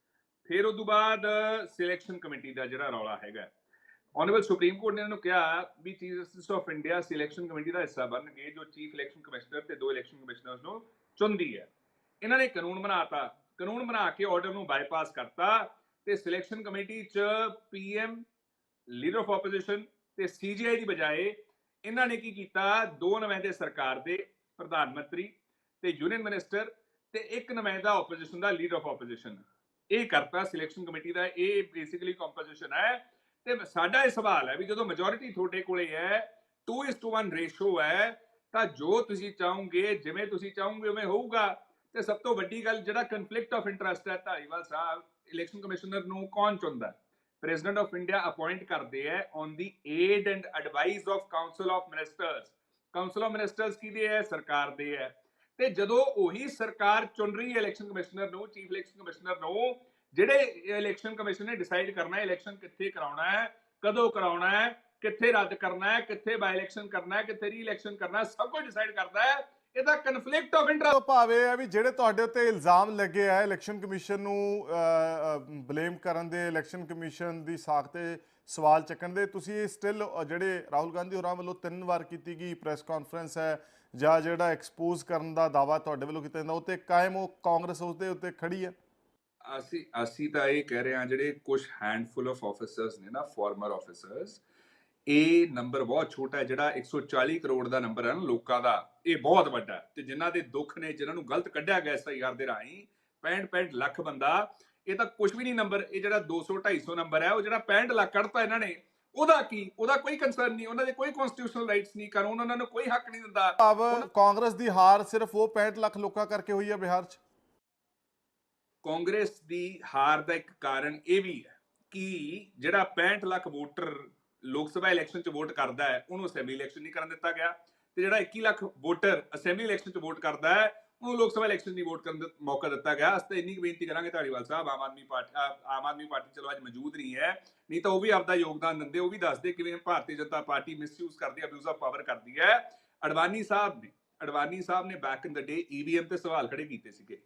ਫਿਰ ਉਸ ਤੋਂ ਬਾਅਦ ਸਿਲੈਕਸ਼ਨ ਕਮੇਟੀ ਦਾ ਜਿਹੜਾ ਰੌਲਾ ਹੈਗਾ। ਆਨਰੇਬਲ ਸੁਪਰੀਮ ਕੋਰਟ ਨੇ ਇਹਨਾਂ ਨੂੰ ਕਿਹਾ ਵੀ chief justice of India selection committee ਦਾ ਹਿੱਸਾ ਬਣਨਗੇ, ਜੋ ਚੀਫ ਇਲੈਕਸ਼ਨ ਕਮਿਸ਼ਨਰ ਤੇ ਦੋ ਇਲੈਕਸ਼ਨ ਕਮਿਸ਼ਨਰਸ ਨੂੰ ਚੁਣਦੀ ਹੈ। ਇਹਨਾਂ ਨੇ ਕਾਨੂੰਨ ਬਣਾਤਾ ਕਾਨੂੰਨ ਬਣਾ ਕੇ ਆਰਡਰ ਨੂੰ ਬਾਈਪਾਸ ਕਰਤਾ ਤੇ ਸਿਲੈਕਸ਼ਨ ਕਮੇਟੀ ਚ ਪੀਐਮ ਲੀਡਰ ਆਫ ਆਪੋਜੀਸ਼ਨ ਤੇ ਸੀਜੀਆਈ ਦੀ ਬਜਾਏ ਇਹਨਾਂ ਨੇ ਕੀ ਕੀਤਾ? ਦੋ ਨੁਮਾਇੰਦੇ ਸਰਕਾਰ ਦੇ, ਪ੍ਰਧਾਨ ਮੰਤਰੀ ਤੇ ਯੂਨੀਅਨ ਮਿਨਿਸਟਰ ਤੇ ਇੱਕ ਨੁਮਾਇੰਦਾ ਆਪੋਜੀਸ਼ਨ ਦਾ ਲੀਡਰ ਆਫ ਆਪੋਜੀਸ਼ਨ ਇਹ ਕਰਤਾ ਸਿਲੈਕਸ਼ਨ ਕਮੇਟੀ ਦਾ, ਇਹ ਬੇਸਿਕਲੀ ਕੰਪੋਜੀਸ਼ਨ ਹੈ। ਤੇ ਸਾਡਾ ਇਹ ਸਵਾਲ ਹੈ ਵੀ ਜਦੋਂ ਮੈਜੋਰਿਟੀ ਤੁਹਾਡੇ ਕੋਲੇ ਹੈ 2:1 ਰੇਸ਼ੋ ਹੈ, ਤਾਂ ਜੋ ਤੁਸੀਂ ਚਾਹੋਗੇ, ਜਿਵੇਂ ਤੁਸੀਂ ਚਾਹੋਗੇ ਉਵੇਂ ਹੋਊਗਾ। ਤੇ ਸਭ ਤੋਂ ਵੱਡੀ ਗੱਲ ਜਿਹੜਾ ਕਨਫਲਿਕਟ ਆਫ ਇੰਟਰਸਟ ਹੈ ਧਾਰੀਵਾਲ ਸਾਹਿਬ ਇਲੈਕਸ਼ਨ ਕਮਿਸ਼ਨਰ ਨੂੰ ਕੌਣ ਚੁਣਦਾ? ਪ੍ਰੈਜ਼ੀਡੈਂਟ ਆਫ ਇੰਡੀਆ ਅਪਾਇੰਟ ਕਰਦੇ ਹੈ on the aid and advice of council of ministers council of ministers ਕਿਹਦੇ ਹੈ? ਸਰਕਾਰ ਦੇ ਹੈ। ਤੇ ਜਦੋਂ ਉਹੀ ਸਰਕਾਰ ਚੁਣ ਰਹੀ ਹੈ ਇਲੈਕਸ਼ਨ ਕਮਿਸ਼ਨਰ ਨੂੰ ਚੀਫ ਇਲੈਕਸ਼ਨ ਕਮਿਸ਼ਨਰ ਨੂੰ, ਜਿਹੜੇ ਇਲੈਕਸ਼ਨ ਕਮਿਸ਼ਨ ਨੇ ਡਿਸਾਈਡ ਕਰਨਾ ਹੈ ਇਲੈਕਸ਼ਨ ਕਿੱਥੇ ਕਰਾਉਣਾ ਹੈ, ਕਦੋਂ ਕਰਾਉਣਾ ਹੈ, ਕਿੱਥੇ ਰੱਦ ਕਰਨਾ ਹੈ, ਕਿੱਥੇ ਬਾਈ ਇਲੈਕਸ਼ਨ ਕਰਨਾ ਹੈ, ਕਿੱਥੇ ਰੀ ਇਲੈਕਸ਼ਨ ਕਰਨਾ ਹੈ, ਸਭ ਕੁਝ ਡਿਸਾਈਡ ਕਰਦਾ ਹੈ। ਇਹਦਾ ਕਨਫਲਿਕਟ ਆਫ ਇੰਟਰਸਟ ਤੋਂ ਭਾਵ ਹੈ ਵੀ ਜਿਹੜੇ ਤੁਹਾਡੇ ਉੱਤੇ ਇਲਜ਼ਾਮ ਲੱਗੇ ਆ ਇਲੈਕਸ਼ਨ ਕਮਿਸ਼ਨ ਨੂੰ ਬਲੇਮ ਕਰਨ ਦੇ ਇਲੈਕਸ਼ਨ ਕਮਿਸ਼ਨ ਦੀ ਸਾਖ ਤੇ ਸਵਾਲ ਚੱਕਣ ਦੇ ਤੁਸੀਂ ਸਟਿਲ ਜਿਹੜੇ ਰਾਹੁਲ ਗਾਂਧੀ ਹੋਰਾਂ ਵੱਲੋਂ ਤਿੰਨ ਵਾਰ ਕੀਤੀ ਗਈ ਪ੍ਰੈਸ ਕਾਨਫਰੰਸ ਹੈ ਜਾਂ ਜਿਹੜਾ ਐਕਸਪੋਜ਼ ਕਰਨ ਦਾ ਦਾਵਾ ਤੁਹਾਡੇ ਵੱਲੋਂ ਕੀਤਾ ਜਾਂਦਾ ਉਹ ਤੇ ਕਾਇਮ ਉਹ ਕਾਂਗਰਸ ਉਸ ਦੇ ਉੱਤੇ ਖੜੀ ਹੈ? ਅਸੀਂ ਅਸੀਂ ਤਾਂ ਇਹ ਕਹਿ ਰਹੇ ਹਾਂ ਜਿਹੜੇ ਕੁਝ ਹੈਂਡਫੁਲ ਆਫ ਆਫੀਸਰਸ ਨੇ ਨਾ ਫਾਰਮਰ ਆਫੀਸਰਸ ਇਹ ਨੰਬਰ ਬਹੁਤ ਛੋਟਾ ਹੈ ਜਿਹੜਾ 140 ਕਰੋੜ ਦਾ ਨੰਬਰ ਹੈ ਨਾ ਲੋਕਾਂ ਦਾ ਇਹ ਬਹੁਤ ਵੱਡਾ ਹੈ। ਤੇ ਜਿਨ੍ਹਾਂ ਦੇ ਦੁੱਖ ਨੇ ਜਿਨ੍ਹਾਂ ਨੂੰ ਗਲਤ ਕੱਢਿਆ ਗਿਆ ਐਸਆਈਆਰ ਦੇ ਰਾਹੀਂ 65 65 ਲੱਖ ਬੰਦਾ ਇਹ ਤਾਂ ਕੁਝ ਵੀ ਨਹੀਂ ਨੰਬਰ ਇਹ ਜਿਹੜਾ 200 250 ਨੰਬਰ ਹੈ ਉਹ ਜਿਹੜਾ 65 ਲੱਖ ਕੱਢਤਾ ਇਹਨਾਂ ਨੇ ਉਹਦਾ ਕੀ? ਉਹਦਾ ਕੋਈ ਕੰਸਰਨ ਨਹੀਂ ਉਹਨਾਂ ਦੇ ਕੋਈ ਕਨਸਟੀਟਿਊਸ਼ਨਲ ਰਾਈਟਸ ਨਹੀਂ ਕਾਨੂੰਨ ਉਹਨਾਂ ਨੂੰ ਕੋਈ ਹੱਕ ਨਹੀਂ ਦਿੰਦਾ। ਭਾਵ ਕਾਂਗਰਸ ਦੀ ਹਾਰ ਸਿਰਫ ਉਹ 65 ਲੱਖ ਲੋਕਾਂ ਕਰਕੇ ਹੋਈ ਹੈ ਬਿਹਾਰ 'ਚ। ਕਾਂਗਰਸ ਦੀ ਹਾਰ ਦਾ ਇੱਕ ਕਾਰਨ ਇਹ ਵੀ ਹੈ ਕਿ ਜਿਹੜਾ 65 ਲੱਖ ਵੋਟਰ ਲੋਕ ਸਭਾ ਇਲੈਕਸ਼ਨ 'ਚ ਵੋਟ ਕਰਦਾ ਹੈ, ਉਹਨੂੰ ਅਸੈਂਬਲੀ ਇਲੈਕਸ਼ਨ ਨਹੀਂ ਕਰਨ ਦਿੱਤਾ ਗਿਆ। ਤੇ ਜਿਹੜਾ 21 ਲੱਖ ਵੋਟਰ ਅਸੈਂਬਲੀ ਇਲੈਕਸ਼ਨ 'ਚ ਵੋਟ ਕਰਦਾ ਹੈ, ਉਹਨੂੰ ਲੋਕ ਸਭਾ ਇਲੈਕਸ਼ਨ ਨਹੀਂ ਵੋਟ ਕਰਨ ਦਾ, ਮੌਕਾ ਦਿੱਤਾ ਗਿਆ। ਅਸਤੇ ਇੰਨੀ ਬੇਨਤੀ ਕਰਾਂਗੇ ਧਾਰੀਵਾਲ ਸਾਹਿਬ, ਆਮ ਆਦਮੀ ਪਾਰਟੀ ਆਮ ਆਦਮੀ ਪਾਰਟੀ ਚਲੋ ਅੱਜ ਮੌਜੂਦ ਨਹੀਂ ਹੈ, ਨਹੀਂ ਤਾਂ ਉਹ ਵੀ ਆਪਦਾ ਯੋਗਦਾਨ ਦਿੰਦੇ, ਉਹ ਵੀ ਦੱਸਦੇ ਕਿਵੇਂ ਭਾਰਤੀ ਜਨਤਾ ਪਾਰਟੀ ਮਿਸਯੂਜ਼ ਕਰਦੀ ਹੈ ਅਬਿਊਜ਼ ਆਫ ਪਾਵਰ ਕਰਦੀ ਹੈ। ਅਡਵਾਨੀ ਸਾਹਿਬ ਨੇ, ਅਡਵਾਨੀ ਸਾਹਿਬ ਨੇ ਬੈਕ ਇਨ ਦਾ ਡੇ ਈਵੀਐਮ ਤੇ ਸਵਾਲ ਖੜੇ ਕੀਤੇ ਸੀਗੇ।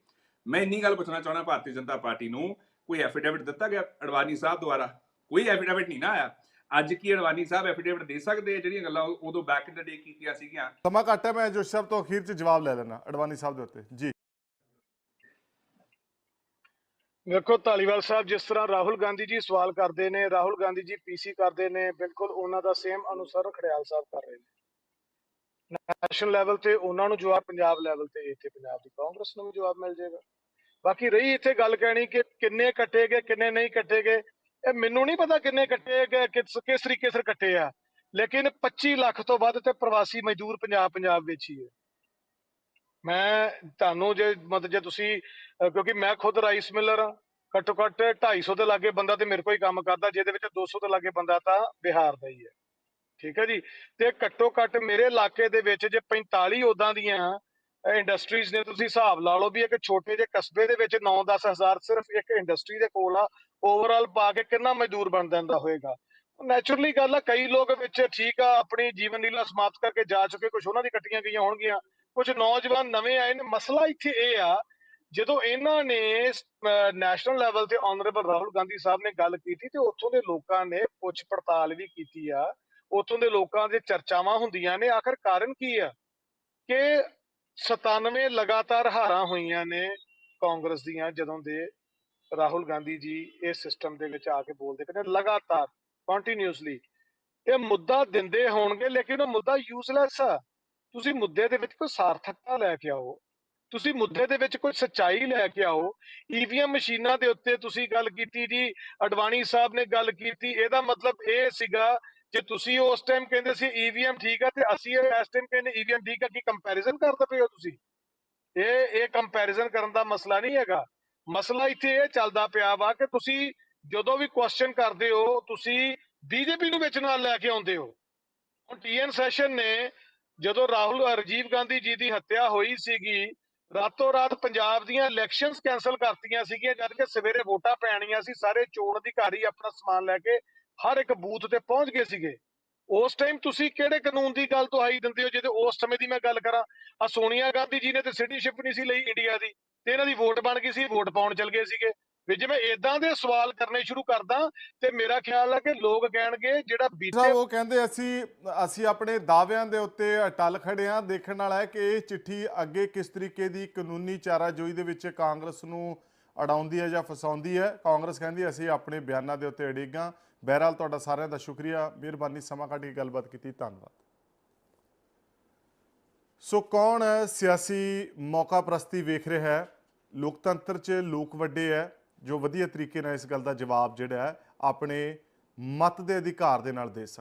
ਮੈਂ ਇੰਨੀ ਗੱਲ ਪੁੱਛਣਾ ਚਾਹਣਾ ਭਾਰਤੀ ਜਨਤਾ ਪਾਰਟੀ ਨੂੰ, ਕੋਈ ਐਫੀਡੇਵਿਟ ਦਿੱਤਾ ਗਿਆ ਅਡਵਾਨੀ ਸਾਹਿਬ ਦੁਆਰਾ? ਕੋਈ ਐਫੀਡੇਵਿਟ ਨਹੀਂ ਨਾ ਆਇਆ। ਅੱਜ ਕੀ ਅਡਵਾਨੀ ਸਾਹਿਬ ਐਫੀਡੇਵਿਟ ਦੇ ਸਕਦੇ ਆ? ਜਿਹੜੀਆਂ ਗੱਲਾਂ ਉਦੋਂ ਬੈਕ ਇਨ ਦਾ ਡੇ ਕੀਤੀਆਂ ਸੀਗੀਆਂ। ਸਮਾਂ ਘੱਟ ਹੈ ਮੈਂ ਜੋਸ਼ ਸਾਹਿਬ ਤੋਂ ਅਖੀਰ 'ਚ ਜਵਾਬ ਲੈ ਲੈਣਾ ਅਡਵਾਨੀ ਸਾਹਿਬ ਦੇ ਉੱਤੇ। ਜੀ। ਵੇਖੋ ਧਾਲੀਵਾਲ ਸਾਹਿਬ ਜਿਸ ਤਰ੍ਹਾਂ ਰਾਹੁਲ ਗਾਂਧੀ ਜੀ ਸਵਾਲ ਕਰਦੇ ਨੇ ਰਾਹੁਲ ਗਾਂਧੀ ਜੀ ਪੀਸੀ ਕਰਦੇ ਨੇ ਬਿਲਕੁਲ ਉਹਨਾਂ ਦਾ ਸੇਮ ਅਨੁਸਰਨ ਖੜਿਆਲ ਸਾਹਿਬ ਕਰ ਰਹੇ ਨੇ। ਨੈਸ਼ਨਲ ਲੈਵਲ ਤੇ ਉਹਨਾਂ ਨੂੰ ਜਵਾਬ ਪੰਜਾਬ ਲੈਵਲ ਤੇ ਇੱਥੇ ਪੰਜਾਬ ਦੀ ਕਾਂਗਰਸ ਨੂੰ ਵੀ ਜਵਾਬ ਮਿਲ ਜਾਏਗਾ। ਬਾਕੀ ਰਹੀ ਇੱਥੇ ਗੱਲ ਕਹਿਣੀ ਕਿ ਕਿੰਨੇ ਕੱਟੇ ਗਏ ਕਿੰਨੇ ਨਹੀਂ ਕੱਟੇ ਗਏ ਇਹ ਮੈਨੂੰ ਨਹੀਂ ਪਤਾ ਕਿੰਨੇ ਕੱਟੇ ਕਿਸ ਕਿਸ ਤਰੀਕੇ ਸਿਰ ਕੱਟੇ ਆ। ਲੇਕਿਨ 25 ਲੱਖ ਤੋਂ ਵੱਧ ਤੇ ਪ੍ਰਵਾਸੀ ਮਜ਼ਦੂਰ ਪੰਜਾਬ ਪੰਜਾਬ ਵਿੱਚ ਹੀ ਹੈ। ਮੈਂ ਤੁਹਾਨੂੰ ਜੇ, ਮਤਲਬ ਜੇ ਤੁਸੀਂ ਕਿਉਂਕਿ ਮੈਂ ਖੁਦ ਰਾਈਸ ਮਿਲਰ ਹਾਂ, ਘੱਟੋ ਘੱਟ 250 ਦੇ ਲਾਗੇ ਬੰਦਾ ਤੇ ਮੇਰੇ ਕੋਲ ਹੀ ਕੰਮ ਕਰਦਾ, ਜਿਹਦੇ ਵਿੱਚ 200 ਦੇ ਲਾਗੇ ਬੰਦਾ ਤਾਂ ਬਿਹਾਰ ਦਾ ਹੀ ਹੈ। ਠੀਕ ਹੈ ਜੀ? ਤੇ ਘੱਟੋ ਘੱਟ ਮੇਰੇ ਇਲਾਕੇ ਦੇ ਵਿੱਚ ਜੇ 45 ਉਦਾਂ ਦੀਆਂ ਇੰਡਸਟਰੀਜ਼ ਨੇ ਤੁਸੀਂ ਹਿਸਾਬ ਲਾ ਲਓ ਵੀ ਇੱਕ ਛੋਟੇ ਜਿਹੇ ਕਸਬੇ ਦੇ ਵਿੱਚ 9-10 ਹਜ਼ਾਰ ਸਿਰਫ ਇੱਕ ਇੰਡਸਟਰੀ ਦੇ ਕੋਲ ਆ ਓਵਰਆਲ ਪਾ ਕੇ ਕਿੰਨਾ ਮਜ਼ਦੂਰ ਬਣ ਜਾਂਦਾ ਹੋਏਗਾ? ਨੈਚੁਰਲੀ ਗੱਲ ਆ, ਕਈ ਲੋਕ ਵਿੱਚ ਠੀਕ ਆ, ਆਪਣੀ ਜੀਵਨ ਲੀਲਾ ਸਮਾਪਤ ਕਰਕੇ ਜਾ ਚੁੱਕੇ ਕੁਝ ਉਹਨਾਂ ਦੀ ਕੱਟੀਆਂ ਗਈਆਂ ਹੋਣਗੀਆਂ। ਕੁਝ ਨੌਜਵਾਨ ਨਵੇਂ ਆਏ ਨੇ, ਮਸਲਾ ਇੱਥੇ ਇਹ ਆ, ਜਦੋਂ ਇਹਨਾਂ ਨੇ ਨੈਸ਼ਨਲ ਲੈਵਲ ਤੇ ਆਨਰੇਬਲ ਰਾਹੁਲ ਗਾਂਧੀ ਸਾਹਿਬ ਨੇ ਗੱਲ ਕੀਤੀ ਤੇ ਉੱਥੋਂ ਦੇ ਲੋਕਾਂ ਨੇ ਪੁੱਛ ਪੜਤਾਲ ਵੀ ਕੀਤੀ ਆ, ਉੱਥੋਂ ਦੇ ਲੋਕਾਂ ਦੇ ਚਰਚਾਵਾਂ ਹੁੰਦੀਆਂ ਨੇ, ਆਖਰ ਕਾਰਨ ਕੀ ਆ? ਕਿ 97 ਲਗਾਤਾਰ ਹਾਰਾਂ ਹੋਈਆਂ ਨੇ ਕਾਂਗਰਸ ਦੀਆਂ ਜਦੋਂ ਦੇ ਰਾਹੁਲ ਗਾਂਧੀ ਜੀ ਇਸ ਸਿਸਟਮ ਦੇ ਵਿੱਚ ਆ ਕੇ ਬੋਲਦੇ ਪਏ ਨੇ, ਲਗਾਤਾਰ ਕੰਟੀਨਿਊਸਲੀ ਇਹ ਮੁੱਦਾ ਦਿੰਦੇ ਹੋਣਗੇ, ਲੇਕਿਨ ਉਹ ਮੁੱਦਾ ਯੂਜ਼ਲੈਸ ਆ। ਤੁਸੀਂ ਮੁੱਦੇ ਦੇ ਵਿੱਚ ਕੋਈ ਸਾਰਥਕਤਾ ਲੈ ਕੇ ਆਓ, ਤੁਸੀਂ ਮੁੱਦੇ ਦੇ ਵਿੱਚ ਕੋਈ ਸੱਚਾਈ ਲੈ ਕੇ ਆਓ ਈਵੀਐਮ ਮਸ਼ੀਨਾਂ ਦੇ ਉੱਤੇ ਤੁਸੀਂ ਗੱਲ ਕੀਤੀ ਜੀ, ਅਡਵਾਨੀ ਸਾਹਿਬ ਨੇ ਗੱਲ ਕੀਤੀ, ਇਹਦਾ ਮਤਲਬ ਇਹ ਸੀਗਾ ਜੇ ਤੁਸੀਂ ਉਸ ਟਾਈਮ ਕਹਿੰਦੇ ਸੀ ਈਵੀਐਮ ਠੀਕ ਆ ਤੇ ਅਸੀਂ ਇਸ ਟਾਈਮ ਕਹਿੰਦੇ ਈਵੀਐਮ ਠੀਕ ਆ, ਕੀ ਕੰਪੈਰੀਜ਼ਨ ਕਰਦੇ ਪਏ ਹੋ ਤੁਸੀਂ? ਇਹ ਇਹ ਕੰਪੈਰੀਜ਼ਨ ਕਰਨ ਦਾ ਮਸਲਾ ਨਹੀਂ ਹੈਗਾ। ਮਸਲਾ ਇੱਥੇ ਇਹ ਚੱਲਦਾ ਪਿਆ ਵਾ ਕਿ ਤੁਸੀਂ ਜਦੋਂ ਵੀ ਕੁਐਸਚਨ ਕਰਦੇ ਹੋ, ਤੁਸੀਂ ਬੀਜੇਪੀ ਨੂੰ ਵਿੱਚ ਨਾਲ ਲੈ ਕੇ ਆਉਂਦੇ ਹੋ। ਹੁਣ ਟੀਐਨ ਸੈਸ਼ਨ ਨੇ, ਜਦੋਂ ਰਾਹੁਲ, ਰਾਜੀਵ ਗਾਂਧੀ ਜੀ ਦੀ ਹੱਤਿਆ ਹੋਈ ਸੀਗੀ, ਰਾਤੋਂ ਰਾਤ ਪੰਜਾਬ ਦੀਆਂ ਇਲੈਕਸ਼ਨਸ ਕੈਨਸਲ ਕਰਤੀਆਂ ਸੀਗੀਆਂ, ਜਦ ਕਿ ਸਵੇਰੇ ਵੋਟਾਂ ਪੈਣੀਆਂ ਸੀ, ਸਾਰੇ ਚੋਣ ਅਧਿਕਾਰੀ ਆਪਣਾ ਸਮਾਨ ਲੈ ਕੇ ਹਰ ਇੱਕ ਬੂਥ ਤੇ ਪਹੁੰਚ ਗਏ ਸੀਗੇ। ਉਸ ਟਾਈਮ ਤੁਸੀਂ ਕਿਹੜੇ ਕਾਨੂੰਨ ਦੀ ਗੱਲ ਦੁਹਾਈ ਦਿੰਦੇ ਹੋ? ਜਿਹਦੇ ਉਸ ਸਮੇਂ ਦੀ ਮੈਂ ਗੱਲ ਕਰਾਂ ਆ ਸੋਨੀਆ ਗਾਂਧੀ ਜੀ ਨੇ ਤੇ ਸਿਟੀਸ਼ਿਪ ਨਹੀਂ ਸੀ ਲਈ ਇੰਡੀਆ ਦੀ, ਤੇ ਇਹਨਾਂ ਦੀ ਵੋਟ ਬਣ ਗਈ ਸੀ ਵੋਟ ਪਾਉਣ ਚਲ ਗਏ ਸੀਗੇ। ਵੀ ਜੇ ਮੈਂ ਇਦਾਂ ਦੇ ਸਵਾਲ ਕਰਨੇ ਸ਼ੁਰੂ ਕਰਦਾ, ਤੇ ਮੇਰਾ ਖਿਆਲ ਹੈ ਕਿ ਲੋਕ ਕਹਿਣਗੇ ਜਿਹੜਾ ਬੀਤੇ ਉਹ ਕਹਿੰਦੇ ਅਸੀਂ ਅਸੀਂ ਆਪਣੇ ਦਾਅਵਿਆਂ ਦੇ ਉੱਤੇ ਅਟਲ ਖੜੇ ਹਾਂ। ਦੇਖਣ ਵਾਲਾ ਹੈ ਕਿ ਇਹ ਚਿੱਠੀ ਅੱਗੇ ਕਿਸ ਤਰੀਕੇ ਦੀ ਕਾਨੂੰਨੀ ਚਾਰਾਜੋਈ ਦੇ ਵਿੱਚ ਕਾਂਗਰਸ ਨੂੰ ਅੜਾਉਂਦੀ ਹੈ ਜਾਂ ਫਸਾਉਂਦੀ ਹੈ। ਕਾਂਗਰਸ ਕਹਿੰਦੀ ਅਸੀਂ ਆਪਣੇ ਬਿਆਨਾਂ ਦੇ ਉੱਤੇ ਅੜੇਗਾ। ਬਹਿਰਾਲ, ਤੁਹਾਡਾ ਸਾਰਿਆਂ ਦਾ ਸ਼ੁਕਰੀਆ। ਮਿਹਰਬਾਨੀ, ਸਮਾਂ ਕੱਢ ਕੇ ਗੱਲਬਾਤ ਕੀਤੀ। ਧੰਨਵਾਦ। ਸੋ ਕੌਣ ਸਿਆਸੀ ਮੌਕਾ ਪ੍ਰਸਤੀ ਵੇਖ ਰਿਹਾ ਹੈ। ਲੋਕਤੰਤਰ 'ਚ ਲੋਕ ਵੱਡੇ ਹੈ, ਜੋ ਵਧੀਆ ਤਰੀਕੇ ਨਾਲ ਇਸ ਗੱਲ ਦਾ ਜਵਾਬ ਜਿਹੜਾ ਹੈ, ਆਪਣੇ ਮਤ ਦੇ ਅਧਿਕਾਰ ਦੇ ਨਾਲ ਦੇ ਸਕਣ